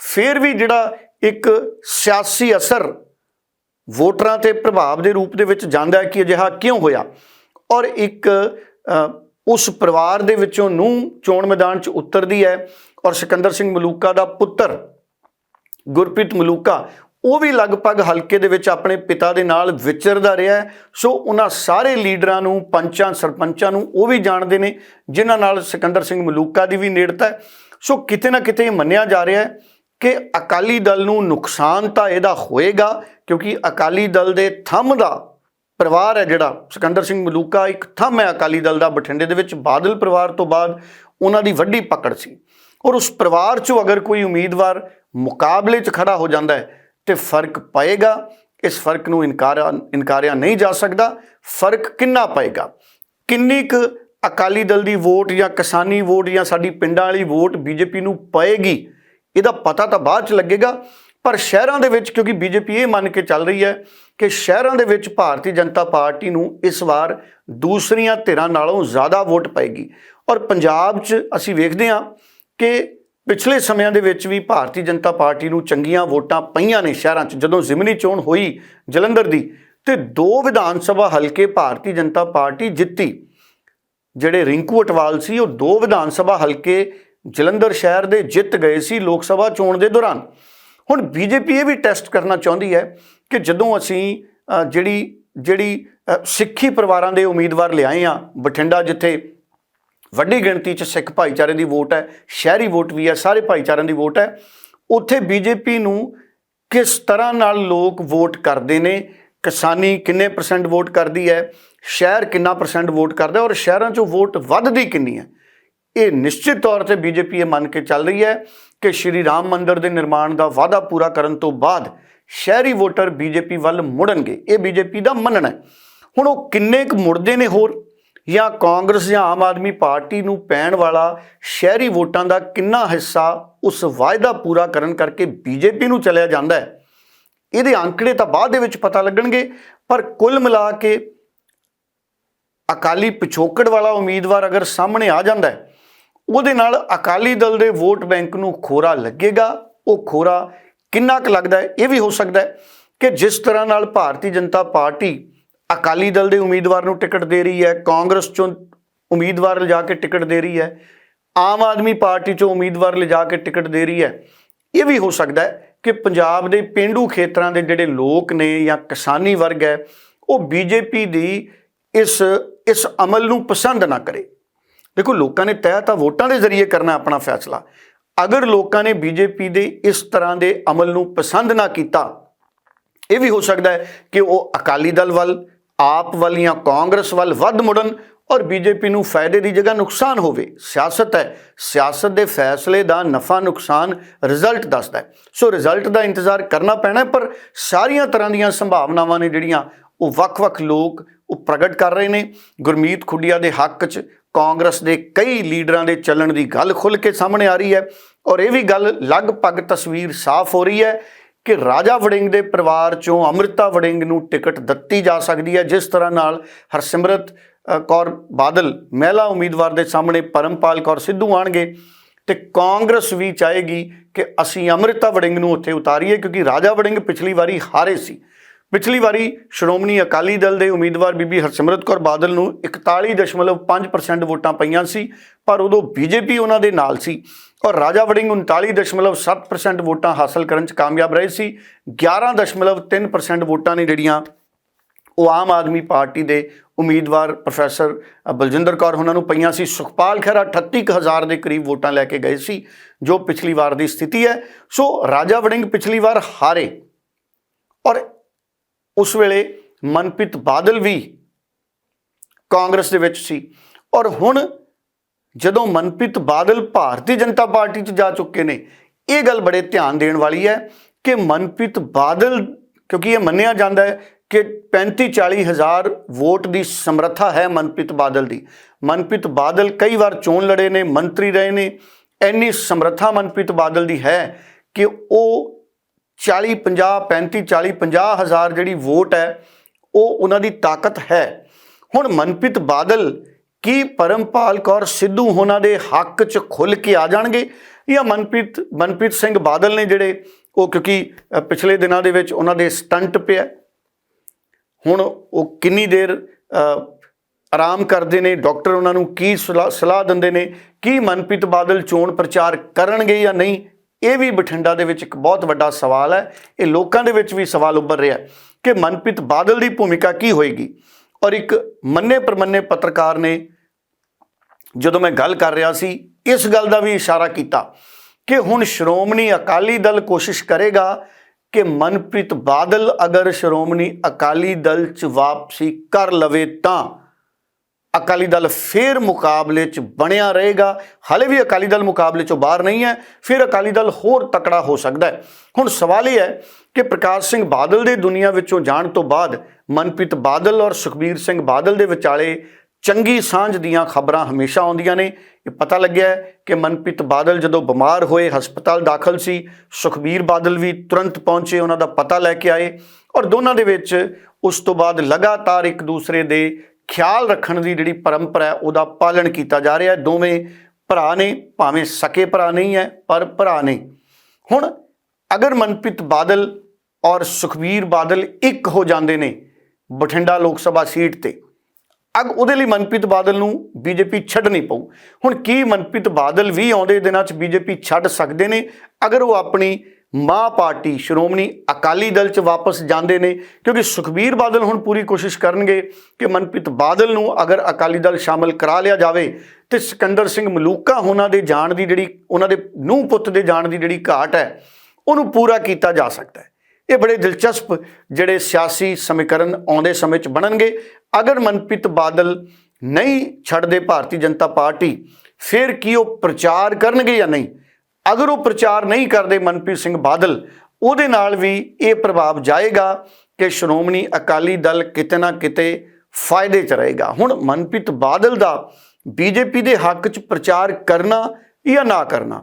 [SPEAKER 2] ਫਿਰ ਵੀ ਜਿਹੜਾ ਇੱਕ ਸਿਆਸੀ ਅਸਰ ਵੋਟਰਾਂ ਤੇ ਪ੍ਰਭਾਵ ਦੇ ਰੂਪ ਦੇ ਵਿੱਚ ਜਾਂਦਾ ਹੈ ਕਿ ਅਜਿਹਾ ਕਿਉਂ ਹੋਇਆ? ਔਰ ਇੱਕ ਉਸ ਪਰਿਵਾਰ ਦੇ ਵਿੱਚੋਂ ਨੂੰ ਚੋਣ ਮੈਦਾਨ 'ਚ ਉਤਰਦੀ ਹੈ ਔਰ ਸਿਕੰਦਰ ਸਿੰਘ ਮਲੂਕਾ ਦਾ ਪੁੱਤਰ ਗੁਰਪ੍ਰੀਤ ਮਲੂਕਾ, ਉਹ ਵੀ ਲਗਭਗ ਹਲਕੇ ਦੇ ਵਿੱਚ ਆਪਣੇ ਪਿਤਾ ਦੇ ਨਾਲ ਵਿਚਰਦਾ ਰਿਹਾ ਸੋ ਉਹਨਾਂ ਸਾਰੇ ਲੀਡਰਾਂ ਨੂੰ, ਪੰਚਾਂ, ਸਰਪੰਚਾਂ ਨੂੰ ਉਹ ਵੀ ਜਾਣਦੇ ਨੇ, ਜਿਨ੍ਹਾਂ ਨਾਲ ਸਿਕੰਦਰ ਸਿੰਘ ਮਲੂਕਾ ਦੀ ਵੀ ਨੇੜਤਾ ਹੈ। ਸੋ ਕਿਤੇ ਨਾ ਕਿਤੇ ਇਹ ਮੰਨਿਆ ਜਾ ਰਿਹਾ ਹੈ ਕਿ ਅਕਾਲੀ ਦਲ ਨੂੰ ਨੁਕਸਾਨ ਤਾਂ ਇਹਦਾ ਹੋਏਗਾ, ਕਿਉਂਕਿ ਅਕਾਲੀ ਦਲ ਦੇ ਥੰਮ ਦਾ ਪਰਿਵਾਰ ਹੈ ਜਿਹੜਾ, ਸਿਕੰਦਰ ਸਿੰਘ ਮਲੂਕਾ ਇੱਕ ਥੰਮ ਹੈ ਅਕਾਲੀ ਦਲ ਦਾ ਬਠਿੰਡੇ ਦੇ ਵਿੱਚ, ਬਾਦਲ ਪਰਿਵਾਰ ਤੋਂ ਬਾਅਦ ਉਹਨਾਂ ਦੀ ਵੱਡੀ ਪਕੜ ਸੀ। ਔਰ ਉਸ ਪਰਿਵਾਰ 'ਚੋਂ ਅਗਰ ਕੋਈ ਉਮੀਦਵਾਰ ਮੁਕਾਬਲੇ 'ਚ ਖੜਾ ਹੋ ਜਾਂਦਾ ਹੈ ਤੇ ਫ਼ਰਕ ਪਏਗਾ। ਇਸ ਫ਼ਰਕ ਨੂੰ ਇਨਕਾਰਿਆ ਇਨਕਾਰਿਆ ਨਹੀਂ ਜਾ ਸਕਦਾ। ਫ਼ਰਕ ਕਿੰਨਾ ਪਏਗਾ? ਕਿੰਨੀ ਕੁ ਅਕਾਲੀ ਦਲ ਦੀ ਵੋਟ ਜਾਂ ਕਿਸਾਨੀ ਵੋਟ ਜਾਂ ਸਾਡੀ ਪਿੰਡਾਂ ਵਾਲੀ ਵੋਟ ਬੀਜੇਪੀ ਨੂੰ ਪਏਗੀ? ਇਹਦਾ ਪਤਾ ਤਾਂ ਬਾਅਦ ਚ ਲੱਗੇਗਾ। ਪਰ ਸ਼ਹਿਰਾਂ ਦੇ ਵਿੱਚ, ਕਿਉਂਕਿ ਬੀਜੇਪੀ ਇਹ ਮੰਨ ਕੇ ਚੱਲ ਰਹੀ ਹੈ ਕਿ ਸ਼ਹਿਰਾਂ ਦੇ ਵਿੱਚ ਭਾਰਤੀ ਜਨਤਾ ਪਾਰਟੀ ਨੂੰ ਇਸ ਵਾਰ ਦੂਸਰੀਆਂ ਧਿਰਾਂ ਨਾਲੋਂ ਜ਼ਿਆਦਾ ਵੋਟ ਪਏਗੀ। ਔਰ ਪੰਜਾਬ 'ਚ ਅਸੀਂ ਵੇਖਦੇ ਹਾਂ ਕਿ ਪਿਛਲੇ ਸਮਿਆਂ ਦੇ ਵਿੱਚ ਵੀ ਭਾਰਤੀ ਜਨਤਾ ਪਾਰਟੀ ਨੂੰ ਚੰਗੀਆਂ ਵੋਟਾਂ ਪਈਆਂ ਨੇ ਸ਼ਹਿਰਾਂ 'ਚ, ਜਦੋਂ ਜ਼ਿਮਨੀ ਚੋਣ ਹੋਈ ਜਲੰਧਰ ਦੀ ਤੇ ਦੋ ਵਿਧਾਨ ਸਭਾ ਹਲਕੇ ਭਾਰਤੀ ਜਨਤਾ ਪਾਰਟੀ ਜਿੱਤੀ। ਜਿਹੜੇ ਰਿੰਕੂ ਅਟਵਾਲ ਸੀ, ਉਹ ਦੋ ਵਿਧਾਨ ਸਭਾ ਹਲਕੇ ਜਲੰਧਰ ਸ਼ਹਿਰ ਦੇ ਜਿੱਤ ਗਏ ਸੀ ਲੋਕ ਸਭਾ ਚੋਣ ਦੇ ਦੌਰਾਨ। ਹੁਣ ਬੀਜੇਪੀ ਇਹ ਵੀ ਟੈਸਟ ਕਰਨਾ ਚਾਹੁੰਦੀ ਹੈ ਕਿ ਜਦੋਂ ਅਸੀਂ ਜਿਹੜੀ ਜਿਹੜੀ ਸਿੱਖੀ ਪਰਿਵਾਰਾਂ ਦੇ ਉਮੀਦਵਾਰ ਲਿਆਏ ਆ ਬਠਿੰਡਾ ਜਿੱਥੇ ਵੱਡੀ ਗਿਣਤੀ 'ਚ ਸਿੱਖ ਭਾਈਚਾਰੇ ਦੀ ਵੋਟ ਹੈ, ਸ਼ਹਿਰੀ ਵੋਟ ਵੀ ਹੈ, ਸਾਰੇ ਭਾਈਚਾਰਿਆਂ ਦੀ ਵੋਟ ਹੈ। ਉੱਥੇ ਬੀਜੇਪੀ ਨੂੰ ਕਿਸ ਤਰ੍ਹਾਂ ਨਾਲ ਲੋਕ ਵੋਟ ਕਰਦੇ ਨੇ? ਕਿਸਾਨੀ ਕਿੰਨੇ ਪਰਸੈਂਟ ਵੋਟ ਕਰਦੀ ਹੈ? ਸ਼ਹਿਰ ਕਿੰਨਾ ਪਰਸੈਂਟ ਵੋਟ ਕਰਦਾ ਔਰ ਸ਼ਹਿਰਾਂ 'ਚੋਂ ਵੋਟ ਵੱਧਦੀ ਕਿੰਨੀ ਹੈ? ਇਹ ਨਿਸ਼ਚਿਤ ਤੌਰ ਤੇ ਬੀਜੇਪੀ ਇਹ ਮੰਨ ਕੇ ਚੱਲ ਰਹੀ ਹੈ ਕਿ ਸ਼੍ਰੀ ਰਾਮ ਮੰਦਿਰ ਦੇ ਨਿਰਮਾਣ ਦਾ ਵਾਅਦਾ ਪੂਰਾ ਕਰਨ ਤੋਂ ਬਾਅਦ ਸ਼ਹਿਰੀ ਵੋਟਰ ਬੀਜੇਪੀ ਵੱਲ ਮੁੜਨਗੇ। ਇਹ ਬੀਜੇਪੀ ਦਾ ਮੰਨਣਾ ਹੈ। ਹੁਣ ਉਹ ਕਿੰਨੇ ਕੁ ਮੁੜਦੇ ਨੇ ਹੋਰ? ਜਾਂ ਕਾਂਗਰਸ ਜਾਂ ਆਮ ਆਦਮੀ ਪਾਰਟੀ ਨੂੰ ਪੈਣ ਵਾਲਾ ਸ਼ਹਿਰੀ ਵੋਟਾਂ ਦਾ ਕਿੰਨਾ ਹਿੱਸਾ ਉਸ ਵਾਅਦਾ ਪੂਰਾ ਕਰਨ ਕਰਕੇ ਬੀਜੇਪੀ ਨੂੰ ਚਲਿਆ ਜਾਂਦਾ ਹੈ? ਇਹਦੇ ਅੰਕੜੇ ਤਾਂ ਬਾਅਦ ਦੇ ਵਿੱਚ ਪਤਾ ਲੱਗਣਗੇ, ਪਰ ਕੁੱਲ ਮਿਲਾ ਕੇ ਅਕਾਲੀ ਪਿਛੋਕੜ ਵਾਲਾ ਉਮੀਦਵਾਰ ਅਗਰ ਸਾਹਮਣੇ ਆ ਜਾਂਦਾ ਹੈ, ਉਹਦੇ ਨਾਲ ਅਕਾਲੀ ਦਲ ਦੇ ਵੋਟ ਬੈਂਕ ਨੂੰ ਖੋਰਾ ਲੱਗੇਗਾ। ਉਹ ਖੋਰਾ ਕਿੰਨਾ ਕੁ ਲੱਗਦਾ ਹੈ? ਇਹ ਵੀ ਹੋ ਸਕਦਾ ਹੈ ਕਿ ਜਿਸ ਤਰ੍ਹਾਂ ਨਾਲ ਭਾਰਤੀ ਜਨਤਾ ਪਾਰਟੀ ਅਕਾਲੀ ਦਲ ਦੇ ਉਮੀਦਵਾਰ ਨੂੰ ਟਿਕਟ ਦੇ ਰਹੀ ਹੈ, ਕਾਂਗਰਸ ਚੋਂ ਉਮੀਦਵਾਰ ਲਿਜਾ ਕੇ ਟਿਕਟ ਦੇ ਰਹੀ ਹੈ, ਆਮ ਆਦਮੀ ਪਾਰਟੀ ਚੋਂ ਉਮੀਦਵਾਰ ਲਿਜਾ ਕੇ ਟਿਕਟ ਦੇ ਰਹੀ ਹੈ। ਇਹ ਵੀ ਹੋ ਸਕਦਾ ਹੈ ਕਿ ਪੰਜਾਬ ਦੇ ਪਿੰਡੂ ਖੇਤਰਾਂ ਦੇ ਜਿਹੜੇ ਲੋਕ ਨੇ ਜਾਂ ਕਿਸਾਨੀ ਵਰਗ ਹੈ, ਉਹ ਬੀਜੇਪੀ ਦੀ ਇਸ ਇਸ ਅਮਲ ਨੂੰ ਪਸੰਦ ਨਾ ਕਰੇ। ਦੇਖੋ, ਲੋਕਾਂ ਨੇ ਤੈਅ ਤਾਂ ਵੋਟਾਂ ਦੇ ਜ਼ਰੀਏ ਕਰਨਾ ਆਪਣਾ ਫੈਸਲਾ। ਅਗਰ ਲੋਕਾਂ ਨੇ ਬੀਜੇਪੀ ਦੇ ਇਸ ਤਰ੍ਹਾਂ ਦੇ ਅਮਲ ਨੂੰ ਪਸੰਦ ਨਾ ਕੀਤਾ, ਇਹ ਵੀ ਹੋ ਸਕਦਾ ਹੈ ਕਿ ਉਹ ਅਕਾਲੀ ਦਲ ਵੱਲ ਆਪ ਵੱਲ ਜਾਂ ਕਾਂਗਰਸ ਵੱਲ ਵੱਧ ਮੁੜਨ ਔਰ ਬੀਜੇਪੀ ਨੂੰ ਫਾਇਦੇ ਦੀ ਜਗ੍ਹਾ ਨੁਕਸਾਨ ਹੋਵੇ। ਸਿਆਸਤ ਹੈ। ਸਿਆਸਤ ਦੇ ਫੈਸਲੇ ਦਾ ਨਫਾ ਨੁਕਸਾਨ ਰਿਜ਼ਲਟ ਦੱਸਦਾ ਹੈ। ਸੋ ਰਿਜ਼ਲਟ ਦਾ ਇੰਤਜ਼ਾਰ ਕਰਨਾ ਪੈਣਾ ਪਰ ਸਾਰੀਆਂ ਤਰ੍ਹਾਂ ਦੀਆਂ ਸੰਭਾਵਨਾਵਾਂ ਨੇ ਜਿਹੜੀਆਂ ਉਹ ਵੱਖ-ਵੱਖ ਲੋਕ ਉਹ ਪ੍ਰਗਟ ਕਰ ਰਹੇ ਨੇ। ਗੁਰਮੀਤ ਖੁੱਡੀਆ ਦੇ ਹੱਕ 'ਚ ਕਾਂਗਰਸ ਦੇ ਕਈ ਲੀਡਰਾਂ ਦੇ ਚੱਲਣ ਦੀ ਗੱਲ ਖੁੱਲ ਕੇ ਸਾਹਮਣੇ ਆ ਰਹੀ ਹੈ ਔਰ ਇਹ ਵੀ ਗੱਲ ਲਗਭਗ ਤਸਵੀਰ ਸਾਫ਼ ਹੋ ਰਹੀ ਹੈ ਕਿ ਰਾਜਾ ਵੜਿੰਗ ਦੇ ਪਰਿਵਾਰ ਚੋਂ ਅੰਮ੍ਰਿਤਾ ਵੜਿੰਗ ਨੂੰ ਟਿਕਟ ਦਿੱਤੀ ਜਾ ਸਕਦੀ ਹੈ, ਜਿਸ ਤਰ੍ਹਾਂ ਨਾਲ ਹਰਸਿਮਰਤ ਕੌਰ ਬਾਦਲ ਮਹਿਲਾ ਉਮੀਦਵਾਰ ਦੇ ਸਾਹਮਣੇ ਪਰਮਪਾਲ ਕੌਰ ਸਿੱਧੂ ਆਣਗੇ ਤੇ ਕਾਂਗਰਸ ਵੀ ਚਾਹੇਗੀ ਕਿ ਅਸੀਂ ਅੰਮ੍ਰਿਤਾ ਵੜਿੰਗ ਨੂੰ ਉੱਥੇ ਉਤਾਰੀਏ, ਕਿਉਂਕਿ ਰਾਜਾ ਵੜਿੰਗ ਪਿਛਲੀ ਵਾਰੀ ਹਾਰੇ ਸੀ। ਪਿਛਲੀ ਵਾਰੀ ਸ਼੍ਰੋਮਣੀ ਅਕਾਲੀ ਦਲ ਦੇ ਉਮੀਦਵਾਰ ਬੀਬੀ ਹਰਸਿਮਰਤ ਕੌਰ ਬਾਦਲ ਨੂੰ 41.5% ਵੋਟਾਂ ਪਈਆਂ ਸੀ, ਪਰ ਉਦੋਂ ਬੀਜੇਪੀ ਉਹਨਾਂ ਦੇ ਨਾਲ ਸੀ ਔਰ ਰਾਜਾ ਵੜਿੰਗ 39.7% ਵੋਟਾਂ ਹਾਸਲ ਕਰਨ 'ਚ ਕਾਮਯਾਬ ਰਹੇ ਸੀ 11.3% ਵੋਟਾਂ ਨੇ ਜਿਹੜੀਆਂ ਉਹ ਆਮ ਆਦਮੀ ਪਾਰਟੀ ਦੇ ਉਮੀਦਵਾਰ ਪ੍ਰੋਫੈਸਰ ਬਲਜਿੰਦਰ ਕੌਰ ਉਹਨਾਂ ਨੂੰ ਪਈਆਂ ਸੀ। ਸੁਖਪਾਲ ਖਹਿਰਾ 38000 ਦੇ ਕਰੀਬ ਵੋਟਾਂ ਲੈ ਕੇ ਗਏ ਸੀ, ਜੋ ਪਿਛਲੀ ਵਾਰ ਦੀ ਸਥਿਤੀ ਹੈ। ਸੋ ਰਾਜਾ ਵੜਿੰਗ ਪਿਛਲੀ ਵਾਰ ਹਾਰੇ ਔਰ ਉਸ ਵੇਲੇ ਮਨਪ੍ਰੀਤ ਬਾਦਲ ਵੀ ਕਾਂਗਰਸ ਦੇ ਵਿੱਚ ਸੀ। ਔਰ ਹੁਣ ਜਦੋਂ ਮਨਪ੍ਰੀਤ ਬਾਦਲ ਭਾਰਤੀ ਜਨਤਾ ਪਾਰਟੀ 'ਚ ਜਾ ਚੁੱਕੇ ਨੇ, ਇਹ ਗੱਲ ਬੜੇ ਧਿਆਨ ਦੇਣ ਵਾਲੀ ਹੈ ਕਿ ਮਨਪ੍ਰੀਤ ਬਾਦਲ, ਕਿਉਂਕਿ ਇਹ ਮੰਨਿਆ ਜਾਂਦਾ ਹੈ ਕਿ 35 40 ਹਜ਼ਾਰ ਵੋਟ ਦੀ ਸਮਰੱਥਾ ਹੈ ਮਨਪ੍ਰੀਤ ਬਾਦਲ ਦੀ। ਮਨਪ੍ਰੀਤ ਬਾਦਲ ਕਈ ਵਾਰ ਚੋਣ ਲੜੇ ਨੇ, ਮੰਤਰੀ ਰਹੇ ਨੇ, ਇੰਨੀ ਸਮਰੱਥਾ ਮਨਪ੍ਰੀਤ ਬਾਦਲ ਦੀ ਹੈ ਕਿ ਉਹ 40 50 35 40 50 ਹਜ਼ਾਰ ਜਿਹੜੀ ਵੋਟ ਹੈ, ਉਹ ਉਹਨਾਂ ਦੀ ਤਾਕਤ ਹੈ। ਹੁਣ ਮਨਪ੍ਰੀਤ ਬਾਦਲ ਕੀ ਪਰਮਪਾਲ ਕੌਰ ਸਿੱਧੂ ਉਹਨਾਂ ਦੇ ਹੱਕ 'ਚ ਖੁੱਲ ਕੇ ਆ ਜਾਣਗੇ ਜਾਂ ਮਨਪ੍ਰੀਤ ਮਨਪ੍ਰੀਤ ਸਿੰਘ ਬਾਦਲ ਨੇ ਜਿਹੜੇ ਉਹ ਕਿਉਂਕਿ ਪਿਛਲੇ ਦਿਨਾਂ ਦੇ ਵਿੱਚ ਉਹਨਾਂ ਦੇ ਸਟੰਟ ਪਿਆ। ਹੁਣ ਉਹ ਕਿੰਨੀ ਦੇਰ ਆਰਾਮ ਕਰਦੇ ਨੇ, ਡਾਕਟਰ ਉਹਨਾਂ ਨੂੰ ਕੀ ਸਲਾਹ ਸਲਾਹ ਦਿੰਦੇ ਨੇ, ਕੀ ਮਨਪ੍ਰੀਤ ਬਾਦਲ ਚੋਣ ਪ੍ਰਚਾਰ ਕਰਨਗੇ ਜਾਂ ਨਹੀਂ ਇਹ ਵੀ ਬਠਿੰਡਾ ਦੇ ਵਿੱਚ ਇੱਕ ਬਹੁਤ ਵੱਡਾ ਸਵਾਲ ਹੈ। ਇਹ ਲੋਕਾਂ ਦੇ ਵਿੱਚ ਵੀ ਸਵਾਲ ਉੱਭਰ ਰਿਹਾ ਕਿ ਮਨਪ੍ਰੀਤ ਬਾਦਲ ਦੀ ਭੂਮਿਕਾ ਕੀ ਹੋਏਗੀ? ਔਰ ਇੱਕ ਮੰਨੇ ਪ੍ਰਮੰਨੇ ਪੱਤਰਕਾਰ ਨੇ ਜਦੋਂ ਮੈਂ ਗੱਲ ਕਰ ਰਿਹਾ ਸੀ, ਇਸ ਗੱਲ ਦਾ ਵੀ ਇਸ਼ਾਰਾ ਕੀਤਾ ਕਿ ਹੁਣ ਸ਼੍ਰੋਮਣੀ ਅਕਾਲੀ ਦਲ ਕੋਸ਼ਿਸ਼ ਕਰੇਗਾ ਕਿ ਮਨਪ੍ਰੀਤ ਬਾਦਲ ਅਗਰ ਸ਼੍ਰੋਮਣੀ ਅਕਾਲੀ ਦਲ ਚ ਵਾਪਸੀ ਕਰ ਲਵੇ ਤਾਂ ਅਕਾਲੀ ਦਲ ਫੇਰ ਮੁਕਾਬਲੇ 'ਚ ਬਣਿਆ ਰਹੇਗਾ। ਹਾਲੇ ਵੀ ਅਕਾਲੀ ਦਲ ਮੁਕਾਬਲੇ 'ਚੋਂ ਬਾਹਰ ਨਹੀਂ ਹੈ, ਫਿਰ ਅਕਾਲੀ ਦਲ ਹੋਰ ਤਕੜਾ ਹੋ ਸਕਦਾ ਹੈ। ਹੁਣ ਸਵਾਲ ਇਹ ਹੈ ਕਿ ਪ੍ਰਕਾਸ਼ ਸਿੰਘ ਬਾਦਲ ਦੇ ਦੁਨੀਆ ਵਿੱਚੋਂ ਜਾਣ ਤੋਂ ਬਾਅਦ ਮਨਪ੍ਰੀਤ ਬਾਦਲ ਔਰ ਸੁਖਬੀਰ ਸਿੰਘ ਬਾਦਲ ਦੇ ਵਿਚਾਲੇ ਚੰਗੀ ਸਾਂਝ ਦੀਆਂ ਖਬਰਾਂ ਹਮੇਸ਼ਾ ਆਉਂਦੀਆਂ ਨੇ। ਇਹ ਪਤਾ ਲੱਗਿਆ ਕਿ ਮਨਪ੍ਰੀਤ ਬਾਦਲ ਜਦੋਂ ਬਿਮਾਰ ਹੋਏ, ਹਸਪਤਾਲ ਦਾਖਲ ਸੀ, ਸੁਖਬੀਰ ਬਾਦਲ ਵੀ ਤੁਰੰਤ ਪਹੁੰਚੇ, ਉਹਨਾਂ ਦਾ ਪਤਾ ਲੈ ਕੇ ਆਏ ਔਰ ਦੋਨਾਂ ਦੇ ਵਿੱਚ ਉਸ ਤੋਂ ਬਾਅਦ ਲਗਾਤਾਰ ਇੱਕ ਦੂਸਰੇ ਦੇ ਖਿਆਲ ਰੱਖਣ ਦੀ ਜਿਹੜੀ ਪਰੰਪਰਾ ਹੈ, ਉਹਦਾ ਪਾਲਣ ਕੀਤਾ ਜਾ ਰਿਹਾ ਹੈ। ਦੋਵੇਂ ਭਰਾ ਨੇ, ਭਾਵੇਂ ਸਕੇ ਭਰਾ ਨਹੀਂ ਹੈ, ਪਰ ਭਰਾ ਨੇ। ਹੁਣ ਅਗਰ ਮਨਪ੍ਰੀਤ ਬਾਦਲ ਔਰ ਸੁਖਬੀਰ ਬਾਦਲ ਇੱਕ ਹੋ ਜਾਂਦੇ ਨੇ ਬਠਿੰਡਾ ਲੋਕ ਸਭਾ ਸੀਟ ਤੇ, ਅਗ ਉਹਦੇ ਲਈ ਮਨਪ੍ਰੀਤ ਬਾਦਲ ਨੂੰ ਬੀਜੇਪੀ ਛੱਡਣੀ ਪਊ। ਹੁਣ ਕੀ ਮਨਪ੍ਰੀਤ ਬਾਦਲ ਵੀ ਆਉਂਦੇ ਦਿਨਾਂ 'ਚ ਬੀਜੇਪੀ ਛੱਡ ਸਕਦੇ ਨੇ? ਅਗਰ ਉਹ ਆਪਣੀ ਮਾਂ ਪਾਰਟੀ ਸ਼੍ਰੋਮਣੀ ਅਕਾਲੀ ਦਲ 'ਚ ਵਾਪਸ ਜਾਂਦੇ ਨੇ, ਕਿਉਂਕਿ ਸੁਖਬੀਰ ਬਾਦਲ ਹੁਣ ਪੂਰੀ ਕੋਸ਼ਿਸ਼ ਕਰਨਗੇ ਕਿ ਮਨਪ੍ਰੀਤ ਬਾਦਲ ਨੂੰ ਅਗਰ ਅਕਾਲੀ ਦਲ ਸ਼ਾਮਲ ਕਰਾ ਲਿਆ ਜਾਵੇ ਤੇ ਸਿਕੰਦਰ ਸਿੰਘ ਮਲੂਕਾ ਉਹਨਾਂ ਦੇ ਜਾਣ ਦੀ ਜਿਹੜੀ, ਉਹਨਾਂ ਦੇ ਨੂੰਹ ਪੁੱਤ ਦੇ ਜਾਣ ਦੀ ਜਿਹੜੀ ਘਾਟ ਹੈ, ਉਹਨੂੰ ਪੂਰਾ ਕੀਤਾ ਜਾ ਸਕਦਾ ਹੈ। ਇਹ ਬੜੇ ਦਿਲਚਸਪ ਜਿਹੜੇ ਸਿਆਸੀ ਸਮੀਕਰਨ ਆਉਂਦੇ ਸਮੇਂ 'ਚ ਬਣਨਗੇ। ਅਗਰ ਮਨਪ੍ਰੀਤ ਬਾਦਲ ਨਹੀਂ ਛੱਡਦੇ ਭਾਰਤੀ ਜਨਤਾ ਪਾਰਟੀ, ਫਿਰ ਕੀ ਉਹ ਪ੍ਰਚਾਰ ਕਰਨਗੇ ਜਾਂ ਨਹੀਂ? ਅਗਰ ਉਹ ਪ੍ਰਚਾਰ ਨਹੀਂ ਕਰਦੇ ਮਨਪ੍ਰੀਤ ਸਿੰਘ ਬਾਦਲ, ਉਹਦੇ ਨਾਲ ਵੀ ਇਹ ਪ੍ਰਭਾਵ ਜਾਏਗਾ ਕਿ ਸ਼੍ਰੋਮਣੀ ਅਕਾਲੀ ਦਲ ਕਿਤੇ ਨਾ ਕਿਤੇ ਫਾਇਦੇ 'ਚ ਰਹੇਗਾ। ਹੁਣ ਮਨਪ੍ਰੀਤ ਬਾਦਲ ਦਾ ਬੀਜੇਪੀ ਦੇ ਹੱਕ 'ਚ ਪ੍ਰਚਾਰ ਕਰਨਾ ਜਾਂ ਨਾ ਕਰਨਾ,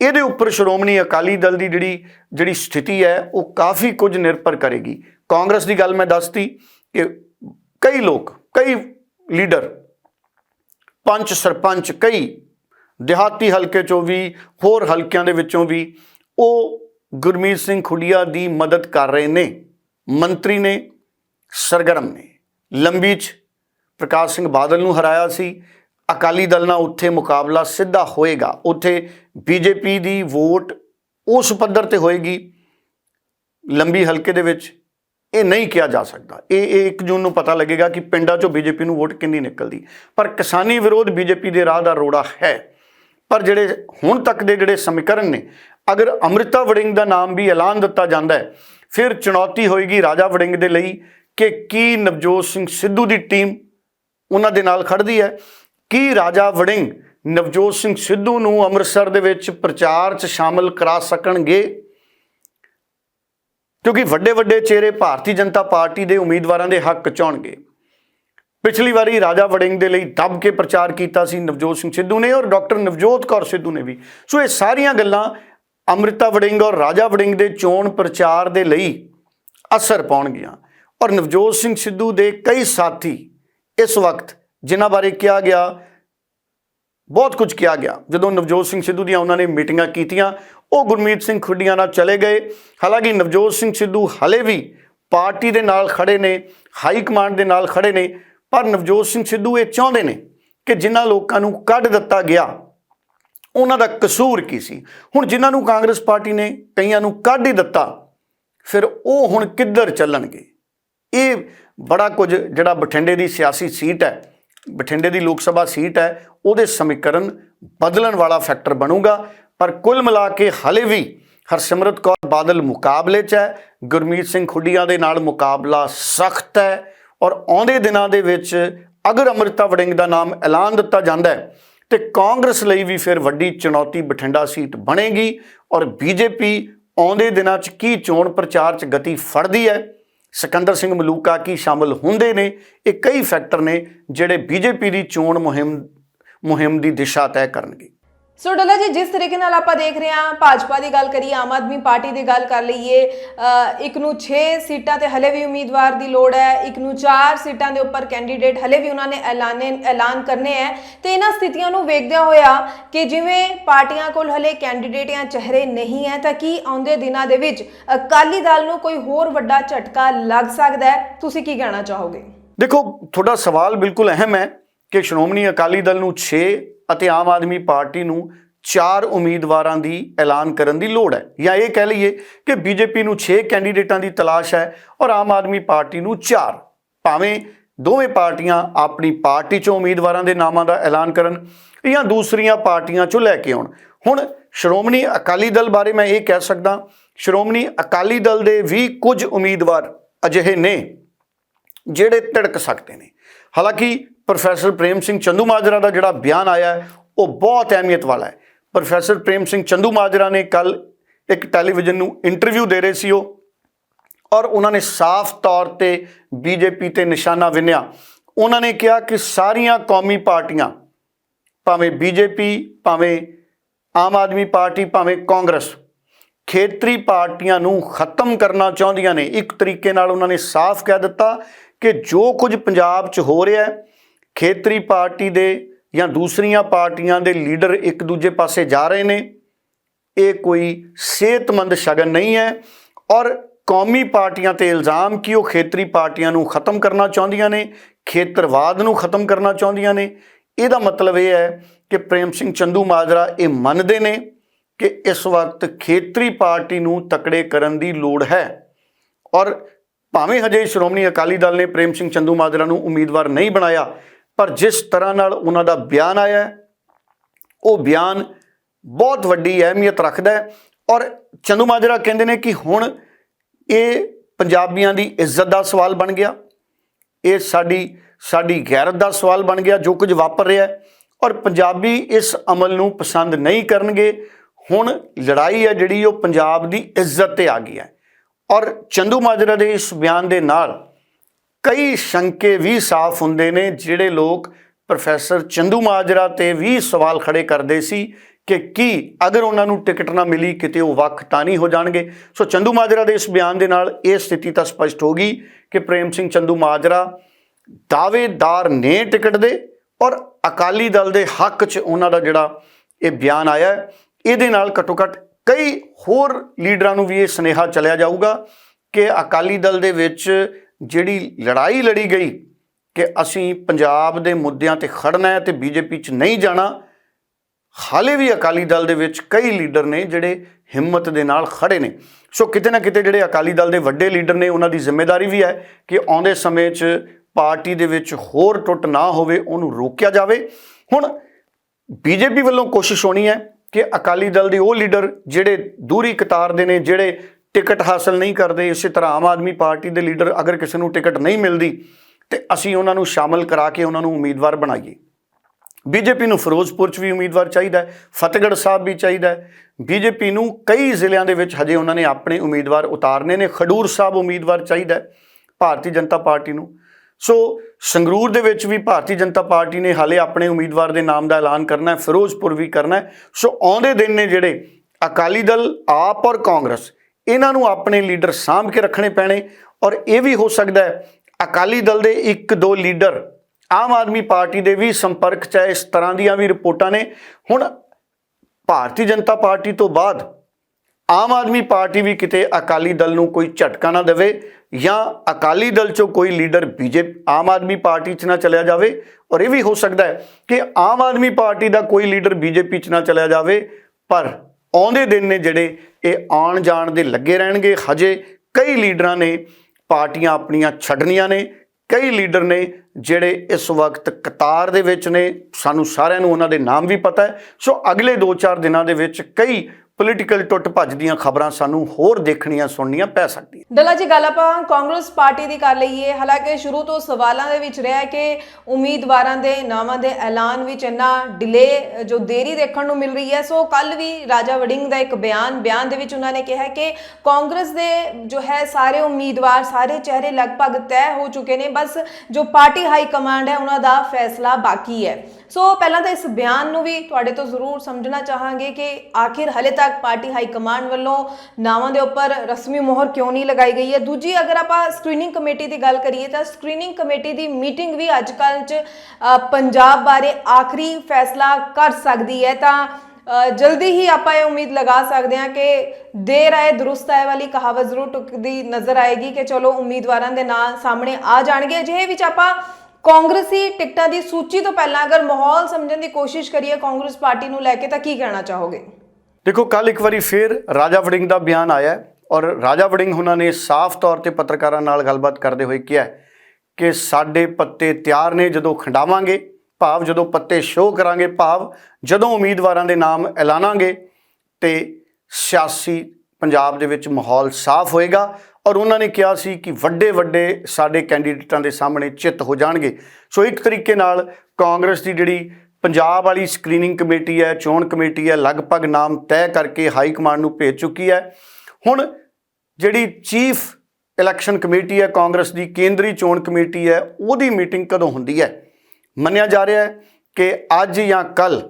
[SPEAKER 2] ਇਹਦੇ ਉੱਪਰ ਸ਼੍ਰੋਮਣੀ ਅਕਾਲੀ ਦਲ ਦੀ ਜਿਹੜੀ ਜਿਹੜੀ ਸਥਿਤੀ ਹੈ, ਉਹ ਕਾਫੀ ਕੁਝ ਨਿਰਭਰ ਕਰੇਗੀ। ਕਾਂਗਰਸ ਦੀ ਗੱਲ ਮੈਂ ਦੱਸਤੀ ਕਿ ਕਈ ਲੋਕ, ਕਈ ਲੀਡਰ, ਪੰਚ ਸਰਪੰਚ, ਕਈ ਦਿਹਾਤੀ ਹਲਕੇ ਚੋਂ ਵੀ, ਹੋਰ ਹਲਕਿਆਂ ਦੇ ਵਿੱਚੋਂ ਵੀ, ਉਹ ਗੁਰਮੀਤ ਸਿੰਘ ਖੁੱਡੀਆ ਦੀ ਮਦਦ ਕਰ ਰਹੇ ਨੇ। ਮੰਤਰੀ ਨੇ, ਸਰਗਰਮ ਨੇ। ਲੰਬੀ ਚ ਪ੍ਰਕਾਸ਼ ਸਿੰਘ ਬਾਦਲ ਨੂੰ ਹਰਾਇਆ ਸੀ। ਅਕਾਲੀ ਦਲ ਨਾਲ ਉੱਥੇ ਮੁਕਾਬਲਾ ਸਿੱਧਾ ਹੋਏਗਾ। ਉੱਥੇ ਬੀਜੇਪੀ ਦੀ ਵੋਟ ਉਸ ਪੱਧਰ ਤੇ ਹੋਏਗੀ। ਲੰਬੀ ਹਲਕੇ ਦੇ ਵਿੱਚ ਇਹ ਨਹੀਂ ਕਿਹਾ ਜਾ ਸਕਦਾ। ਇਹ ਇਹ 1 ਜੂਨ ਨੂੰ ਪਤਾ ਲੱਗੇਗਾ ਕਿ ਪਿੰਡਾਂ ਚੋਂ ਬੀਜੇਪੀ ਨੂੰ ਵੋਟ ਕਿੰਨੀ ਨਿਕਲਦੀ। ਪਰ ਕਿਸਾਨੀ ਵਿਰੋਧ ਬੀਜੇਪੀ ਦੇ ਰਾਹ ਦਾ ਰੋੜਾ ਹੈ। ਪਰ ਜਿਹੜੇ ਹੁਣ ਤੱਕ ਦੇ ਜਿਹੜੇ ਸਮੀਕਰਨ ਨੇ, ਅਗਰ ਅੰਮ੍ਰਿਤਾ ਵੜਿੰਗ ਦਾ ਨਾਮ ਵੀ ਐਲਾਨ ਦਿੱਤਾ ਜਾਂਦਾ ਹੈ, ਫਿਰ ਚੁਣੌਤੀ ਹੋਏਗੀ ਰਾਜਾ ਵੜਿੰਗ ਦੇ ਲਈ ਕਿ ਕੀ ਨਵਜੋਤ ਸਿੰਘ ਸਿੱਧੂ ਦੀ ਟੀਮ ਉਹਨਾਂ ਦੇ ਨਾਲ ਖੜਦੀ ਹੈ, ਕੀ ਰਾਜਾ ਵੜਿੰਗ ਨਵਜੋਤ ਸਿੰਘ ਸਿੱਧੂ ਨੂੰ ਅੰਮ੍ਰਿਤਸਰ ਦੇ ਵਿੱਚ ਪ੍ਰਚਾਰ 'ਚ ਸ਼ਾਮਲ ਕਰਾ ਸਕਣਗੇ? ਕਿਉਂਕਿ ਵੱਡੇ ਵੱਡੇ ਚਿਹਰੇ ਭਾਰਤੀ ਜਨਤਾ ਪਾਰਟੀ ਦੇ ਉਮੀਦਵਾਰਾਂ ਦੇ ਹੱਕ 'ਚ ਆਉਣਗੇ। ਪਿਛਲੀ ਵਾਰੀ ਰਾਜਾ ਵੜਿੰਗ ਦੇ ਲਈ ਦੱਬ ਕੇ ਪ੍ਰਚਾਰ ਕੀਤਾ ਸੀ ਨਵਜੋਤ ਸਿੰਘ ਸਿੱਧੂ ਨੇ ਔਰ ਡਾਕਟਰ ਨਵਜੋਤ ਕੌਰ ਸਿੱਧੂ ਨੇ ਵੀ। ਸੋ ਇਹ ਸਾਰੀਆਂ ਗੱਲਾਂ ਅੰਮ੍ਰਿਤਾ ਵੜਿੰਗ ਔਰ ਰਾਜਾ ਵੜਿੰਗ ਦੇ ਚੋਣ ਪ੍ਰਚਾਰ ਦੇ ਲਈ ਅਸਰ ਪਾਉਣਗੀਆਂ। ਔਰ ਨਵਜੋਤ ਸਿੰਘ ਸਿੱਧੂ ਦੇ ਕਈ ਸਾਥੀ ਇਸ ਵਕਤ ਜਿਨ੍ਹਾਂ ਬਾਰੇ ਕਿਹਾ ਗਿਆ, ਬਹੁਤ ਕੁਝ ਕਿਹਾ ਗਿਆ। ਜਦੋਂ ਨਵਜੋਤ ਸਿੰਘ ਸਿੱਧੂ ਦੀਆਂ ਉਹਨਾਂ ਨੇ ਮੀਟਿੰਗਾਂ ਕੀਤੀਆਂ, ਉਹ ਗੁਰਮੀਤ ਸਿੰਘ ਖੁੱਡੀਆਂ ਨਾਲ ਚਲੇ ਗਏ। ਹਾਲਾਂਕਿ ਨਵਜੋਤ ਸਿੰਘ ਸਿੱਧੂ ਹਲੇ ਵੀ ਪਾਰਟੀ ਦੇ ਨਾਲ ਖੜੇ ਨੇ, ਹਾਈ ਕਮਾਂਡ ਦੇ ਨਾਲ ਖੜੇ ਨੇ ਪਰ ਨਵਜੋਤ ਸਿੰਘ ਸਿੱਧੂ ਇਹ ਚਾਹੁੰਦੇ ਨੇ ਕਿ ਜਿਨ੍ਹਾਂ ਲੋਕਾਂ ਨੂੰ ਕੱਢ ਦਿੱਤਾ ਗਿਆ, ਉਹਨਾਂ ਦਾ ਕਸੂਰ ਕੀ ਸੀ? ਹੁਣ ਜਿਨ੍ਹਾਂ ਨੂੰ ਕਾਂਗਰਸ ਪਾਰਟੀ ਨੇ ਕਈਆਂ ਨੂੰ ਕੱਢ ਹੀ ਦਿੱਤਾ, ਫਿਰ ਉਹ ਹੁਣ ਕਿੱਧਰ ਚੱਲਣਗੇ? ਇਹ ਬੜਾ ਕੁਝ ਜਿਹੜਾ ਬਠਿੰਡੇ ਦੀ ਸਿਆਸੀ ਸੀਟ ਹੈ, ਬਠਿੰਡੇ ਦੀ ਲੋਕ ਸਭਾ ਸੀਟ ਹੈ, ਉਹਦੇ ਸਮੀਕਰਨ ਬਦਲਣ ਵਾਲਾ ਫੈਕਟਰ ਬਣੂਗਾ। ਪਰ ਕੁੱਲ ਮਿਲਾ ਕੇ ਹਲੇ ਵੀ ਹਰਸਿਮਰਤ ਕੌਰ ਬਾਦਲ ਮੁਕਾਬਲੇ 'ਚ ਹੈ, ਗੁਰਮੀਤ ਸਿੰਘ ਖੁੱਡੀਆਂ ਦੇ ਨਾਲ ਮੁਕਾਬਲਾ ਸਖਤ ਹੈ ਔਰ ਆਉਂਦੇ ਦਿਨਾਂ ਦੇ ਵਿੱਚ ਅਗਰ ਅੰਮ੍ਰਿਤਾ ਵੜਿੰਗ ਦਾ ਨਾਮ ਐਲਾਨ ਦਿੱਤਾ ਜਾਂਦਾ ਹੈ, ਤੇ ਕਾਂਗਰਸ ਲਈ ਵੀ ਫਿਰ ਵੱਡੀ ਚੁਣੌਤੀ ਬਠਿੰਡਾ ਸੀਟ ਬਣੇਗੀ। ਔਰ ਬੀਜੇਪੀ ਆਉਂਦੇ ਦਿਨਾਂ 'ਚ ਕੀ ਚੋਣ ਪ੍ਰਚਾਰ 'ਚ ਗਤੀ ਫੜਦੀ ਹੈ? ਸਿਕੰਦਰ ਸਿੰਘ ਮਲੂਕਾ ਕੀ ਸ਼ਾਮਲ ਹੁੰਦੇ ਨੇ? ਇਹ ਕਈ ਫੈਕਟਰ ਨੇ ਜਿਹੜੇ ਬੀਜੇਪੀ ਦੀ ਚੋਣ ਮੁਹਿੰਮ ਮੁਹਿੰਮ ਦੀ ਦਿਸ਼ਾ ਤੈਅ ਕਰਨਗੇ।
[SPEAKER 1] ਸੋ ਡੋਲਾ ਜੀ ਜਿਸ ਤਰੀਕੇ ਨਾਲ ਆਪਾਂ ਦੇਖ ਰਹੇ ਹਾਂ ਭਾਜਪਾ ਦੀ ਗੱਲ ਕਰੀਏ ਆਮ ਆਦਮੀ ਪਾਰਟੀ ਦੀ ਗੱਲ ਕਰ ਲਈਏ ਇੱਕ ਨੂੰ 6 ਸੀਟਾਂ ਤੇ ਹਲੇ ਵੀ ਉਮੀਦਵਾਰ ਦੀ ਲੋੜ ਹੈ ਇੱਕ ਨੂੰ 4 ਸੀਟਾਂ ਦੇ ਉੱਪਰ ਕੈਂਡੀਡੇਟ ਹਲੇ ਵੀ ਉਹਨਾਂ ਨੇ ਐਲਾਨੇ ਐਲਾਨ ਕਰਨੇ ਹੈ ਤੇ ਇਹਨਾਂ ਸਥਿਤੀਆਂ ਨੂੰ ਵੇਖਦਿਆਂ ਹੋਇਆ ਕਿ ਜਿਵੇਂ ਪਾਰਟੀਆਂ ਕੋਲ ਹਲੇ ਕੈਂਡੀਡੇਟ ਜਾਂ ਚਿਹਰੇ ਨਹੀਂ ਹੈ ਤਾਂ ਕੀ ਆਉਂਦੇ ਦਿਨਾਂ ਦੇ ਵਿੱਚ ਅਕਾਲੀ ਦਲ ਨੂੰ ਕੋਈ ਹੋਰ ਵੱਡਾ ਝਟਕਾ ਲੱਗ ਸਕਦਾ ਹੈ ਤੁਸੀਂ ਕੀ ਕਹਿਣਾ ਚਾਹੋਗੇ
[SPEAKER 2] ਦੇਖੋ ਤੁਹਾਡਾ ਸਵਾਲ ਬਿਲਕੁਲ ਅਹਿਮ ਹੈ ਕਿ ਸ਼੍ਰੋਮਣੀ ਅਕਾਲੀ ਦਲ ਨੂੰ 6 ਅਤੇ ਆਮ ਆਦਮੀ ਪਾਰਟੀ ਨੂੰ ਚਾਰ ਉਮੀਦਵਾਰਾਂ ਦੀ ਐਲਾਨ ਕਰਨ ਦੀ ਲੋੜ ਹੈ। ਜਾਂ ਇਹ ਕਹਿ ਲਈਏ ਕਿ ਬੀਜੇਪੀ ਨੂੰ 6 ਕੈਂਡੀਡੇਟਾਂ ਦੀ ਤਲਾਸ਼ ਹੈ ਔਰ ਆਮ ਆਦਮੀ ਪਾਰਟੀ ਨੂੰ ਚਾਰ। ਭਾਵੇਂ ਦੋਵੇਂ ਪਾਰਟੀਆਂ ਆਪਣੀ ਪਾਰਟੀ ਚੋਂ ਉਮੀਦਵਾਰਾਂ ਦੇ ਨਾਮਾਂ ਦਾ ਐਲਾਨ ਕਰਨ ਜਾਂ ਦੂਸਰੀਆਂ ਪਾਰਟੀਆਂ ਚੋਂ ਲੈ ਕੇ ਆਉਣ। ਹੁਣ ਸ਼੍ਰੋਮਣੀ ਅਕਾਲੀ ਦਲ ਬਾਰੇ ਮੈਂ ਇਹ ਕਹਿ ਸਕਦਾ, ਸ਼੍ਰੋਮਣੀ ਅਕਾਲੀ ਦਲ ਦੇ ਵੀ ਕੁਝ ਉਮੀਦਵਾਰ ਅਜਿਹੇ ਨੇ ਜਿਹੜੇ ਧੜਕ ਸਕਦੇ ਨੇ। ਹਾਲਾਂਕਿ ਪ੍ਰੋਫੈਸਰ ਪ੍ਰੇਮ ਸਿੰਘ ਚੰਦੂ ਮਾਜਰਾ ਦਾ ਜਿਹੜਾ ਬਿਆਨ ਆਇਆ ਹੈ, ਉਹ ਬਹੁਤ ਅਹਿਮੀਅਤ ਵਾਲਾ ਹੈ। ਪ੍ਰੋਫੈਸਰ ਪ੍ਰੇਮ ਸਿੰਘ ਚੰਦੂ ਮਾਜਰਾ ਨੇ ਕੱਲ ਇੱਕ ਟੈਲੀਵਿਜ਼ਨ ਨੂੰ ਇੰਟਰਵਿਊ ਦੇ ਰਹੇ ਸੀ ਉਹ, ਔਰ ਉਹਨਾਂ ਨੇ ਸਾਫ਼ ਤੌਰ ਤੇ ਬੀਜੇਪੀ ਤੇ ਨਿਸ਼ਾਨਾ ਵਿੰਨਿਆ। ਉਹਨਾਂ ਨੇ ਕਿਹਾ ਕਿ ਸਾਰੀਆਂ ਕੌਮੀ ਪਾਰਟੀਆਂ, ਭਾਵੇਂ ਬੀਜੇਪੀ, ਭਾਵੇਂ ਆਮ ਆਦਮੀ ਪਾਰਟੀ, ਭਾਵੇਂ ਕਾਂਗਰਸ, ਖੇਤਰੀ ਪਾਰਟੀਆਂ ਨੂੰ ਖਤਮ ਕਰਨਾ ਚਾਹੁੰਦੀਆਂ ਨੇ। ਇੱਕ ਤਰੀਕੇ ਨਾਲ ਉਹਨਾਂ ਨੇ ਸਾਫ਼ ਕਹਿ ਦਿੱਤਾ ਕਿ ਜੋ ਕੁਝ ਪੰਜਾਬ 'ਚ ਹੋ ਰਿਹਾ ਹੈ ਖੇਤਰੀ ਪਾਰਟੀ ਦੇ ਜਾਂ ਦੂਸਰੀਆਂ ਪਾਰਟੀਆਂ ਦੇ ਲੀਡਰ ਇੱਕ ਦੂਜੇ ਪਾਸੇ ਜਾ ਰਹੇ ਨੇ। ਇਹ ਕੋਈ ਸਿਹਤਮੰਦ ਸ਼ਗਨ ਨਹੀਂ ਹੈ ਔਰ ਕੌਮੀ ਪਾਰਟੀਆਂ ਤੇ ਇਲਜ਼ਾਮ ਕਿ ਉਹ ਖੇਤਰੀ ਪਾਰਟੀਆਂ ਨੂੰ ਖਤਮ ਕਰਨਾ ਚਾਹੁੰਦੀਆਂ ਨੇ, ਖੇਤਰਵਾਦ ਨੂੰ ਖਤਮ ਕਰਨਾ ਚਾਹੁੰਦੀਆਂ ਨੇ। ਇਹਦਾ ਮਤਲਬ ਇਹ ਹੈ ਕਿ ਪ੍ਰੇਮ ਸਿੰਘ ਚੰਦੂ ਮਾਜਰਾ ਇਹ ਮੰਨਦੇ ਨੇ ਕਿ ਇਸ ਵਕਤ ਖੇਤਰੀ ਪਾਰਟੀ ਨੂੰ ਤਕੜੇ ਕਰਨ ਦੀ ਲੋੜ ਹੈ ਔਰ ਭਾਵੇਂ ਹਜੇ ਸ਼੍ਰੋਮਣੀ ਅਕਾਲੀ ਦਲ ਨੇ ਪ੍ਰੇਮ ਸਿੰਘ ਚੰਦੂ ਮਾਜਰਾ ਨੂੰ ਉਮੀਦਵਾਰ ਨਹੀਂ ਬਣਾਇਆ ਪਰ ਜਿਸ ਤਰ੍ਹਾਂ ਨਾਲ ਉਹਨਾਂ ਦਾ ਬਿਆਨ ਆਇਆ ਉਹ ਬਿਆਨ ਬਹੁਤ ਵੱਡੀ ਅਹਿਮੀਅਤ ਰੱਖਦਾ ਹੈ ਔਰ ਚੰਦੂ ਮਾਜਰਾ ਕਹਿੰਦੇ ਨੇ ਕਿ ਹੁਣ ਇਹ ਪੰਜਾਬੀਆਂ ਦੀ ਇੱਜ਼ਤ ਦਾ ਸਵਾਲ ਬਣ ਗਿਆ, ਇਹ ਸਾਡੀ ਸਾਡੀ ਗੈਰਤ ਦਾ ਸਵਾਲ ਬਣ ਗਿਆ ਜੋ ਕੁਝ ਵਾਪਰ ਰਿਹਾ ਹੈ ਔਰ ਪੰਜਾਬੀ ਇਸ ਅਮਲ ਨੂੰ ਪਸੰਦ ਨਹੀਂ ਕਰਨਗੇ, ਹੁਣ ਲੜਾਈ ਹੈ ਜਿਹੜੀ ਉਹ ਪੰਜਾਬ ਦੀ ਇੱਜ਼ਤ ਤੇ ਆ ਗਈ ਹੈ ਔਰ ਚੰਦੂ ਮਾਜਰਾ ਦੇ ਇਸ ਬਿਆਨ ਦੇ ਨਾਲ ਕਈ ਸ਼ੰਕੇ ਵੀ ਸਾਫ਼ ਹੁੰਦੇ ਨੇ, ਜਿਹੜੇ ਲੋਕ ਪ੍ਰੋਫੈਸਰ ਚੰਦੂ ਮਾਜਰਾ ਤੇ ਵੀ ਸਵਾਲ ਖੜੇ ਕਰਦੇ ਸੀ ਕਿ ਕੀ ਅਗਰ ਉਹਨਾਂ ਨੂੰ ਟਿਕਟ ਨਾ ਮਿਲੀ, ਕਿਤੇ ਉਹ ਵੱਖ ਤਾਂ ਨਹੀਂ ਹੋ ਜਾਣਗੇ। ਸੋ ਚੰਦੂ ਮਾਜਰਾ ਦੇ ਇਸ ਬਿਆਨ ਦੇ ਨਾਲ ਇਹ ਸਥਿਤੀ ਤਾਂ ਸਪਸ਼ਟ ਹੋ ਗਈ ਕਿ ਪ੍ਰੇਮ ਸਿੰਘ ਚੰਦੂ ਮਾਜਰਾ ਦਾਅਵੇਦਾਰ ਨੇ ਟਿਕਟ ਦੇ ਔਰ ਅਕਾਲੀ ਦਲ ਦੇ ਹੱਕ 'ਚ ਉਹਨਾਂ ਦਾ ਜਿਹੜਾ ਇਹ ਬਿਆਨ ਆਇਆ ਇਹਦੇ ਨਾਲ ਘੱਟੋ ਘੱਟ ਕਈ ਹੋਰ ਲੀਡਰਾਂ ਨੂੰ ਵੀ ਇਹ ਸੁਨੇਹਾ ਚਲਿਆ ਜਾਊਗਾ ਕਿ ਅਕਾਲੀ ਦਲ ਦੇ ਵਿੱਚ ਜਿਹੜੀ ਲੜਾਈ ਲੜੀ ਗਈ ਕਿ ਅਸੀਂ ਪੰਜਾਬ ਦੇ ਮੁੱਦਿਆਂ ਤੇ ਖੜਨਾ ਹੈ ਤੇ ਬੀਜੇਪੀ 'ਚ ਨਹੀਂ ਜਾਣਾ, ਹਾਲੇ ਵੀ ਅਕਾਲੀ ਦਲ ਦੇ ਵਿੱਚ ਕਈ ਲੀਡਰ ਨੇ ਜਿਹੜੇ ਹਿੰਮਤ ਦੇ ਨਾਲ ਖੜੇ ਨੇ। ਸੋ ਕਿਤੇ ਨਾ ਕਿਤੇ ਜਿਹੜੇ ਅਕਾਲੀ ਦਲ ਦੇ ਵੱਡੇ ਲੀਡਰ ਨੇ, ਉਹਨਾਂ ਦੀ ਜ਼ਿੰਮੇਵਾਰੀ ਵੀ ਹੈ ਕਿ ਆਉਂਦੇ ਸਮੇਂ 'ਚ ਪਾਰਟੀ ਦੇ ਵਿੱਚ ਹੋਰ ਟੁੱਟ ਨਾ ਹੋਵੇ, ਉਹਨੂੰ ਰੋਕਿਆ ਜਾਵੇ। ਹੁਣ ਬੀਜੇਪੀ ਵੱਲੋਂ ਕੋਸ਼ਿਸ਼ ਹੋਣੀ ਹੈ ਕਿ ਅਕਾਲੀ ਦਲ ਦੇ ਉਹ ਲੀਡਰ ਜਿਹੜੇ ਦੂਰੀ ਕਤਾਰ ਦੇ ਨੇ, ਜਿਹੜੇ ਟਿਕਟ ਹਾਸਲ ਨਹੀਂ ਕਰਦੇ, ਇਸੇ ਤਰ੍ਹਾਂ ਆਮ ਆਦਮੀ ਪਾਰਟੀ ਦੇ ਲੀਡਰ ਅਗਰ ਕਿਸੇ ਨੂੰ ਟਿਕਟ ਨਹੀਂ ਮਿਲਦੀ, ਤੇ ਅਸੀਂ ਉਹਨਾਂ ਨੂੰ ਸ਼ਾਮਲ ਕਰਾ ਕੇ ਉਹਨਾਂ ਨੂੰ ਉਮੀਦਵਾਰ ਬਣਾਈਏ। ਬੀਜੇਪੀ ਨੂੰ ਫਿਰੋਜ਼ਪੁਰ 'ਚ ਵੀ ਉਮੀਦਵਾਰ ਚਾਹੀਦਾ ਹੈ, ਫਤਿਹਗੜ੍ਹ ਸਾਹਿਬ ਵੀ ਚਾਹੀਦਾ ਹੈ। ਬੀਜੇਪੀ ਨੂੰ ਕਈ ਜ਼ਿਲ੍ਹਿਆਂ ਦੇ ਵਿੱਚ ਹਜੇ ਉਹਨਾਂ ਨੇ ਆਪਣੇ ਉਮੀਦਵਾਰ ਉਤਾਰਨੇ ਨੇ, ਖਡੂਰ ਸਾਹਿਬ ਉਮੀਦਵਾਰ ਚਾਹੀਦਾ ਹੈ ਭਾਰਤੀ ਜਨਤਾ ਪਾਰਟੀ ਨੂੰ। ਸੋ ਸੰਗਰੂਰ ਦੇ ਵਿੱਚ ਵੀ ਭਾਰਤੀ ਜਨਤਾ ਪਾਰਟੀ ਨੇ ਹਾਲੇ ਆਪਣੇ ਉਮੀਦਵਾਰ ਦੇ ਨਾਮ ਦਾ ਐਲਾਨ ਕਰਨਾ ਹੈ, ਫਿਰੋਜ਼ਪੁਰ ਵੀ ਕਰਨਾ ਹੈ। ਸੋ ਆਉਂਦੇ ਦਿਨ ਨੇ ਜਿਹੜੇ ਅਕਾਲੀ ਦਲ, ਆਪ ਔਰ ਕਾਂਗਰਸ ਇਹਨਾਂ ਨੂੰ ਆਪਣੇ ਲੀਡਰ ਸਾਂਭ ਕੇ ਰੱਖਣੇ ਪੈਣੇ ਔਰ ਇਹ ਵੀ ਹੋ ਸਕਦਾ ਹੈ, ਅਕਾਲੀ ਦਲ ਦੇ ਇੱਕ ਦੋ ਲੀਡਰ ਆਮ ਆਦਮੀ ਪਾਰਟੀ ਦੇ ਵੀ ਸੰਪਰਕ 'ਚ ਹੈ, ਇਸ ਤਰ੍ਹਾਂ ਦੀਆਂ ਵੀ ਰਿਪੋਰਟਾਂ ਨੇ। ਹੁਣ ਭਾਰਤੀ ਜਨਤਾ ਪਾਰਟੀ ਤੋਂ ਬਾਅਦ ਆਮ ਆਦਮੀ ਪਾਰਟੀ ਵੀ ਕਿਤੇ ਅਕਾਲੀ ਦਲ ਨੂੰ ਕੋਈ ਝਟਕਾ ਨਾ ਦੇਵੇ ਜਾਂ ਅਕਾਲੀ ਦਲ ਚੋਂ ਕੋਈ leader BJP Aam Aadmi Party 'ਚ ਨਾ ਚਲਿਆ ਜਾਵੇ ਔਰ ਇਹ ਵੀ ਹੋ ਸਕਦਾ ਹੈ ਕਿ ਆਮ ਆਦਮੀ ਪਾਰਟੀ ਦਾ ਕੋਈ ਲੀਡਰ ਬੀਜੇਪੀ 'ਚ ਨਾ ਚਲਿਆ ਜਾਵੇ, ਪਰ ਆਉਂਦੇ ਦਿਨ ਨੇ ਜਿਹੜੇ ਇਹ ਆਉਣ ਜਾਣ ਦੇ ਲੱਗੇ ਰਹਿਣਗੇ। ਹਜੇ ਕਈ ਲੀਡਰਾਂ ਨੇ ਪਾਰਟੀਆਂ ਆਪਣੀਆਂ ਛੱਡਣੀਆਂ ਨੇ। ਕਈ ਲੀਡਰ ਨੇ ਜਿਹੜੇ ਇਸ ਵਕਤ ਕਤਾਰ ਦੇ ਵਿੱਚ ਨੇ। ਸਾਨੂੰ ਸਾਰਿਆਂ ਨੂੰ ਉਹਨਾਂ ਦੇ ਨਾਮ ਵੀ ਪਤਾ ਹੈ। ਸੋ ਅਗਲੇ 2-4 ਦਿਨਾਂ ਦੇ ਵਿੱਚ ਕਈ ਪੋਲੀਟੀਕਲ ਟੁੱਟ ਭੱਜ ਦੀਆਂ ਖਬਰਾਂ ਸਾਨੂੰ ਹੋਰ ਦੇਖਣੀਆਂ, ਸੁਣਨੀਆਂ ਪੈ ਸਕਦੀਆਂ।
[SPEAKER 1] ਡੱਲਾ ਜੀ, ਗੱਲ ਆਪਾਂ ਕਾਂਗਰਸ ਪਾਰਟੀ ਦੀ ਕਰ ਲਈਏ। ਹਾਲਾਂਕਿ ਸ਼ੁਰੂ ਤੋਂ ਸਵਾਲਾਂ ਦੇ ਵਿੱਚ ਰਿਹਾ ਕਿ ਉਮੀਦਵਾਰਾਂ ਦੇ ਨਾਵਾਂ ਦੇ ਐਲਾਨ ਵਿੱਚ ਇੰਨਾ ਡਿਲੇ ਜੋ ਦੇਰੀ ਦੇਖਣ ਨੂੰ ਮਿਲ ਰਹੀ ਹੈ। ਸੋ ਕੱਲ ਵੀ ਰਾਜਾ ਵੜਿੰਗ ਦਾ ਇੱਕ ਬਿਆਨ ਬਿਆਨ ਦੇ ਵਿੱਚ ਉਹਨਾਂ ਨੇ ਕਿਹਾ ਕਿ ਕਾਂਗਰਸ ਦੇ ਜੋ ਹੈ ਸਾਰੇ ਉਮੀਦਵਾਰ, ਸਾਰੇ ਚਿਹਰੇ ਲਗਭਗ ਤੈਅ ਹੋ ਚੁੱਕੇ ਨੇ। ਬਸ ਜੋ ਪਾਰਟੀ ਹਾਈ ਕਮਾਂਡ ਹੈ, ਉਹਨਾਂ ਦਾ ਫੈਸਲਾ ਬਾਕੀ ਹੈ। ਸੋ ਪਹਿਲਾਂ ਤਾਂ ਇਸ ਬਿਆਨ ਨੂੰ ਵੀ ਤੁਹਾਡੇ ਤੋਂ ਜ਼ਰੂਰ ਸਮਝਣਾ ਚਾਹਾਂਗੇ ਕਿ ਆਖਿਰ ਹਲੇ ਤੱਕ ਪਾਰਟੀ ਹਾਈ ਕਮਾਂਡ ਵੱਲੋਂ ਨਾਵਾਂ ਦੇ ਉੱਪਰ ਰਸਮੀ ਮੋਹਰ ਕਿਉਂ ਨਹੀਂ ਲਗਾਈ ਗਈ ਹੈ? ਦੂਜੀ, ਅਗਰ ਆਪਾਂ ਸਕਰੀਨਿੰਗ ਕਮੇਟੀ ਦੀ ਗੱਲ ਕਰੀਏ ਤਾਂ ਸਕਰੀਨਿੰਗ ਕਮੇਟੀ ਦੀ ਮੀਟਿੰਗ ਵੀ ਅੱਜ ਕੱਲ੍ਹ 'ਚ ਪੰਜਾਬ ਬਾਰੇ ਆਖਰੀ ਫੈਸਲਾ ਕਰ ਸਕਦੀ ਹੈ। ਤਾਂ ਜਲਦੀ ਹੀ ਆਪਾਂ ਇਹ ਉਮੀਦ ਲਗਾ ਸਕਦੇ ਹਾਂ ਕਿ ਦੇਰ ਆਏ ਦਰੁਸਤ ਆਏ ਵਾਲੀ ਕਹਾਵਤ ਜ਼ਰੂਰ ਟੁਕਦੀ ਨਜ਼ਰ ਆਏਗੀ ਕਿ ਚਲੋ ਉਮੀਦਵਾਰਾਂ ਦੇ ਨਾਂ ਸਾਹਮਣੇ ਆ ਜਾਣਗੇ। ਅਜਿਹੇ ਵਿੱਚ ਆਪਾਂ ਕਾਂਗਰਸੀ ਟਿਕਟਾਂ ਦੀ ਸੂਚੀ ਤੋਂ ਪਹਿਲਾਂ ਅਗਰ ਮਾਹੌਲ ਸਮਝਣ ਦੀ ਕੋਸ਼ਿਸ਼ ਕਰੀਏ ਕਾਂਗਰਸ ਪਾਰਟੀ ਨੂੰ ਲੈ ਕੇ, ਤਾਂ ਕੀ ਕਹਿਣਾ ਚਾਹੋਗੇ?
[SPEAKER 2] ਦੇਖੋ ਕੱਲ ਇੱਕ ਵਾਰੀ ਫੇਰ ਰਾਜਾ ਵੜਿੰਗ ਦਾ ਬਿਆਨ ਆਇਆ ਔਰ ਰਾਜਾ ਵੜਿੰਗ ਉਹਨਾਂ ਨੇ ਸਾਫ਼ ਤੌਰ ਤੇ ਪੱਤਰਕਾਰਾਂ ਨਾਲ ਗੱਲਬਾਤ ਕਰਦੇ ਹੋਏ ਕਿਹਾ ਕਿ ਸਾਡੇ ਪੱਤੇ ਤਿਆਰ ਨੇ, ਜਦੋਂ ਖੰਡਾਵਾਂਗੇ, ਭਾਵ ਜਦੋਂ ਪੱਤੇ ਸ਼ੋਅ ਕਰਾਂਗੇ, ਭਾਵ ਜਦੋਂ ਉਮੀਦਵਾਰਾਂ ਦੇ ਨਾਮ ਐਲਾਨਾਂਗੇ ਤੇ ਸਿਆਸੀ ਪੰਜਾਬ ਦੇ ਵਿੱਚ ਮਾਹੌਲ ਸਾਫ਼ ਹੋਏਗਾ ਔਰ ਉਹਨਾਂ ਨੇ ਕਿਹਾ ਸੀ ਕਿ ਵੱਡੇ ਵੱਡੇ ਸਾਡੇ ਕੈਂਡੀਡੇਟਾਂ ਦੇ ਸਾਹਮਣੇ ਚਿੱਤ ਹੋ ਜਾਣਗੇ। ਸੋ ਇੱਕ ਤਰੀਕੇ ਨਾਲ ਕਾਂਗਰਸ ਦੀ ਜਿਹੜੀ ਪੰਜਾਬ ਵਾਲੀ ਸਕਰੀਨਿੰਗ ਕਮੇਟੀ ਹੈ, ਚੋਣ ਕਮੇਟੀ ਹੈ, ਲਗਭਗ ਨਾਮ ਤੈਅ ਕਰਕੇ ਹਾਈ ਕਮਾਂਡ ਨੂੰ ਭੇਜ ਚੁੱਕੀ ਹੈ। ਹੁਣ ਜਿਹੜੀ ਚੀਫ ਇਲੈਕਸ਼ਨ ਕਮੇਟੀ ਹੈ, ਕਾਂਗਰਸ ਦੀ ਕੇਂਦਰੀ ਚੋਣ ਕਮੇਟੀ ਹੈ, ਉਹਦੀ ਮੀਟਿੰਗ ਕਦੋਂ ਹੁੰਦੀ ਹੈ? ਮੰਨਿਆ ਜਾ ਰਿਹਾ ਹੈ ਕਿ ਅੱਜ ਜਾਂ ਕੱਲ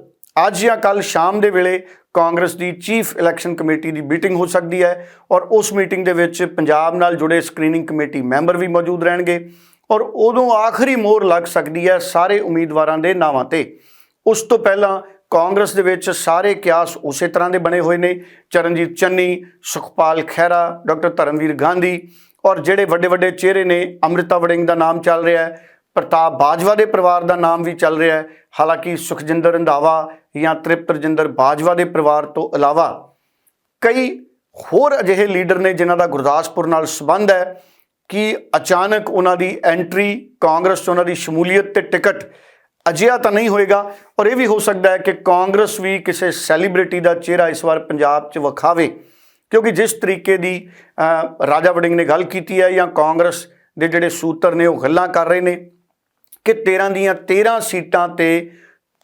[SPEAKER 2] ਅੱਜ ਜਾਂ ਕੱਲ ਸ਼ਾਮ ਦੇ ਵੇਲੇ ਕਾਂਗਰਸ ਦੀ ਚੀਫ ਇਲੈਕਸ਼ਨ ਕਮੇਟੀ ਦੀ ਮੀਟਿੰਗ ਹੋ ਸਕਦੀ ਹੈ ਔਰ ਉਸ ਮੀਟਿੰਗ ਦੇ ਵਿੱਚ ਪੰਜਾਬ ਨਾਲ ਜੁੜੇ ਸਕਰੀਨਿੰਗ ਕਮੇਟੀ ਮੈਂਬਰ ਵੀ ਮੌਜੂਦ ਰਹਿਣਗੇ ਔਰ ਉਦੋਂ ਆਖਰੀ ਮੋਹਰ ਲੱਗ ਸਕਦੀ ਹੈ ਸਾਰੇ ਉਮੀਦਵਾਰਾਂ ਦੇ ਨਾਵਾਂ ਤੇ। ਉਸ ਤੋਂ ਪਹਿਲਾਂ ਕਾਂਗਰਸ ਦੇ ਵਿੱਚ ਸਾਰੇ ਕਿਆਸ ਉਸੇ ਤਰ੍ਹਾਂ ਦੇ ਬਣੇ ਹੋਏ ਨੇ। ਚਰਨਜੀਤ ਚੰਨੀ, ਸੁਖਪਾਲ ਖਹਿਰਾ, ਡਾਕਟਰ ਧਰਮਵੀਰ ਗਾਂਧੀ ਔਰ ਜਿਹੜੇ ਵੱਡੇ ਵੱਡੇ ਚਿਹਰੇ ਨੇ, ਅੰਮ੍ਰਿਤਾ ਵੜਿੰਗ ਦਾ ਨਾਮ ਚੱਲ ਰਿਹਾ ਹੈ, ਪ੍ਰਤਾਪ ਬਾਜਵਾ ਦੇ ਪਰਿਵਾਰ ਦਾ ਨਾਮ ਵੀ ਚੱਲ ਰਿਹਾ ਹੈ। ਹਾਲਾਂਕਿ ਸੁਖਜਿੰਦਰ ਰੰਧਾਵਾ ਜਾਂ ਤ੍ਰਿਪਤ ਰਜਿੰਦਰ ਬਾਜਵਾ ਦੇ ਪਰਿਵਾਰ ਤੋਂ ਇਲਾਵਾ ਕਈ ਹੋਰ ਅਜਿਹੇ ਲੀਡਰ ਨੇ ਜਿਨ੍ਹਾਂ ਦਾ ਗੁਰਦਾਸਪੁਰ ਨਾਲ ਸੰਬੰਧ ਹੈ ਕਿ ਅਚਾਨਕ ਉਹਨਾਂ ਦੀ ਐਂਟਰੀ ਕਾਂਗਰਸ 'ਚ ਉਹਨਾਂ ਦੀ ਸ਼ਮੂਲੀਅਤ ਤੇ ਟਿਕਟ ਅਜਿਹਾ ਤਾਂ ਨਹੀਂ ਹੋਏਗਾ ਔਰ ਇਹ ਵੀ ਹੋ ਸਕਦਾ ਹੈ ਕਿ ਕਾਂਗਰਸ ਵੀ ਕਿਸੇ ਸੈਲੀਬ੍ਰਿਟੀ ਦਾ ਚਿਹਰਾ ਇਸ ਵਾਰ ਪੰਜਾਬ 'ਚ ਵਿਖਾਵੇ। ਕਿਉਂਕਿ ਜਿਸ ਤਰੀਕੇ ਦੀ ਰਾਜਾ ਵੜਿੰਗ ਨੇ ਗੱਲ ਕੀਤੀ ਹੈ ਜਾਂ ਕਾਂਗਰਸ ਦੇ ਜਿਹੜੇ ਸੂਤਰ ਨੇ ਉਹ ਗੱਲਾਂ ਕਰ ਰਹੇ ਨੇ ਕਿ 13 ਦੀਆਂ 13 ਸੀਟਾਂ ਤੇ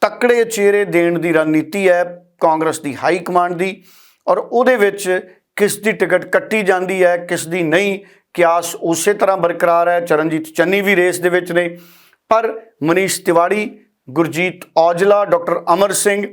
[SPEAKER 2] ਤਕੜੇ ਚਿਹਰੇ ਦੇਣ ਦੀ ਰਣਨੀਤੀ ਹੈ ਕਾਂਗਰਸ ਦੀ ਹਾਈ ਕਮਾਂਡ ਦੀ ਔਰ ਉਹਦੇ ਵਿੱਚ ਕਿਸ ਦੀ ਟਿਕਟ ਕੱਟੀ ਜਾਂਦੀ ਹੈ, ਕਿਸ ਦੀ ਨਹੀਂ, ਕਿਆਸ ਉਸੇ ਤਰ੍ਹਾਂ ਬਰਕਰਾਰ ਹੈ, ਚਰਨਜੀਤ ਚੰਨੀ ਵੀ ਰੇਸ ਦੇ ਵਿੱਚ ਨੇ। ਪਰ ਮਨੀਸ਼ ਤਿਵਾੜੀ, ਗੁਰਜੀਤ ਔਜਲਾ, ਡਾਕਟਰ ਅਮਰ ਸਿੰਘ,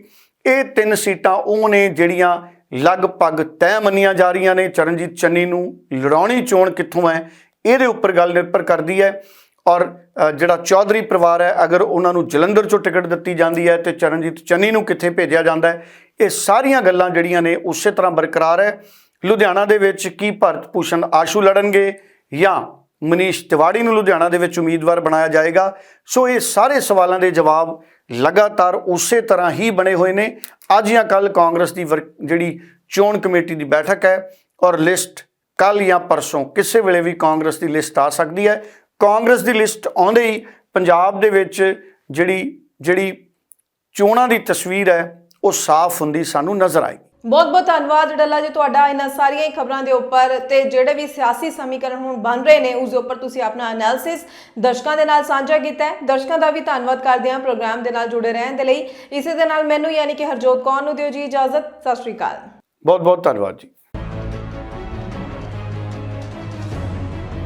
[SPEAKER 2] ਇਹ ਤਿੰਨ ਸੀਟਾਂ ਉਹ ਨੇ ਜਿਹੜੀਆਂ ਲਗਭਗ ਤੈਅ ਮੰਨੀਆਂ ਜਾ ਰਹੀਆਂ ਨੇ। ਚਰਨਜੀਤ ਚੰਨੀ ਨੂੰ ਲੜਾਉਣੀ ਚੋਣ ਕਿੱਥੋਂ ਹੈ, ਇਹਦੇ ਉੱਪਰ ਗੱਲ ਨਿਰਭਰ ਕਰਦੀ ਹੈ ਔਰ ਜਿਹੜਾ ਚੌਧਰੀ ਪਰਿਵਾਰ ਹੈ, ਅਗਰ ਉਹਨਾਂ ਨੂੰ ਜਲੰਧਰ ਚੋਂ ਟਿਕਟ ਦਿੱਤੀ ਜਾਂਦੀ ਹੈ ਤੇ ਚਰਨਜੀਤ ਚੰਨੀ ਨੂੰ ਕਿੱਥੇ ਭੇਜਿਆ ਜਾਂਦਾ ਹੈ, ਇਹ ਸਾਰੀਆਂ ਗੱਲਾਂ ਜਿਹੜੀਆਂ ਨੇ ਉਸੇ ਤਰ੍ਹਾਂ ਬਰਕਰਾਰ ਹੈ। ਲੁਧਿਆਣਾ ਦੇ ਵਿੱਚ ਕੀ ਭਰਤ ਭੂਸ਼ਣ ਆਸ਼ੂ ਲੜਨਗੇ ਜਾਂ ਮਨੀਸ਼ ਤਿਵਾੜੀ ਨੂੰ ਲੁਧਿਆਣਾ ਦੇ ਵਿੱਚ ਉਮੀਦਵਾਰ ਬਣਾਇਆ ਜਾਏਗਾ? ਸੋ ਇਹ ਸਾਰੇ ਸਵਾਲਾਂ ਦੇ ਜਵਾਬ ਲਗਾਤਾਰ ਉਸੇ ਤਰ੍ਹਾਂ ਹੀ ਬਣੇ ਹੋਏ ਨੇ। ਅੱਜ ਜਾਂ ਕੱਲ ਕਾਂਗਰਸ ਦੀ ਵਰ- ਜਿਹੜੀ ਚੋਣ ਕਮੇਟੀ ਦੀ ਬੈਠਕ ਹੈ ਔਰ ਲਿਸਟ ਕੱਲ ਜਾਂ ਪਰਸੋਂ, ਕਿਸੇ ਵੇਲੇ ਵੀ ਕਾਂਗਰਸ ਦੀ ਲਿਸਟ ਆ ਸਕਦੀ ਹੈ। ਕਾਂਗਰਸ ਦੀ ਲਿਸਟ ਆਉਂਦੇ ਹੀ ਪੰਜਾਬ ਦੇ ਵਿੱਚ ਜਿਹੜੀ ਜਿਹੜੀ ਚੋਣਾਂ ਦੀ ਤਸਵੀਰ ਹੈ ਉਹ ਸਾਫ਼ ਹੁੰਦੀ ਸਾਨੂੰ ਨਜ਼ਰ ਆਈ
[SPEAKER 1] ਬਹੁਤ ਬਹੁਤ ਧੰਨਵਾਦ ਡੱਲਾ ਜੀ ਤੁਹਾਡਾ ਇਹਨਾਂ ਸਾਰੀਆਂ ਹੀ ਖਬਰਾਂ ਦੇ ਉੱਪਰ ਤੇ ਜਿਹੜੇ ਵੀ ਸਿਆਸੀ ਸਮੀਕਰਨ ਹੁਣ ਬਣ ਰਹੇ ਨੇ ਉਸ ਦੇ ਉੱਪਰ ਤੁਸੀਂ ਆਪਣਾ ਐਨਾਲਿਸਿਸ ਦਰਸ਼ਕਾਂ ਦੇ ਨਾਲ ਸਾਂਝਾ ਕੀਤਾ ਹੈ। ਦਰਸ਼ਕਾਂ ਦਾ ਵੀ ਧੰਨਵਾਦ ਕਰਦੇ ਹਾਂ ਪ੍ਰੋਗਰਾਮ ਦੇ ਨਾਲ ਜੁੜੇ ਰਹਿਣ ਦੇ ਲਈ। ਇਸੇ ਦੇ ਨਾਲ ਮੈਨੂੰ ਯਾਨੀ ਕਿ ਹਰਜੋਤ ਕੌਰ ਨੂੰ ਦਿਓ ਜੀ ਇਜਾਜ਼ਤ। ਸਤਿ ਸ਼੍ਰੀ ਅਕਾਲ।
[SPEAKER 2] ਬਹੁਤ ਬਹੁਤ ਧੰਨਵਾਦ ਜੀ।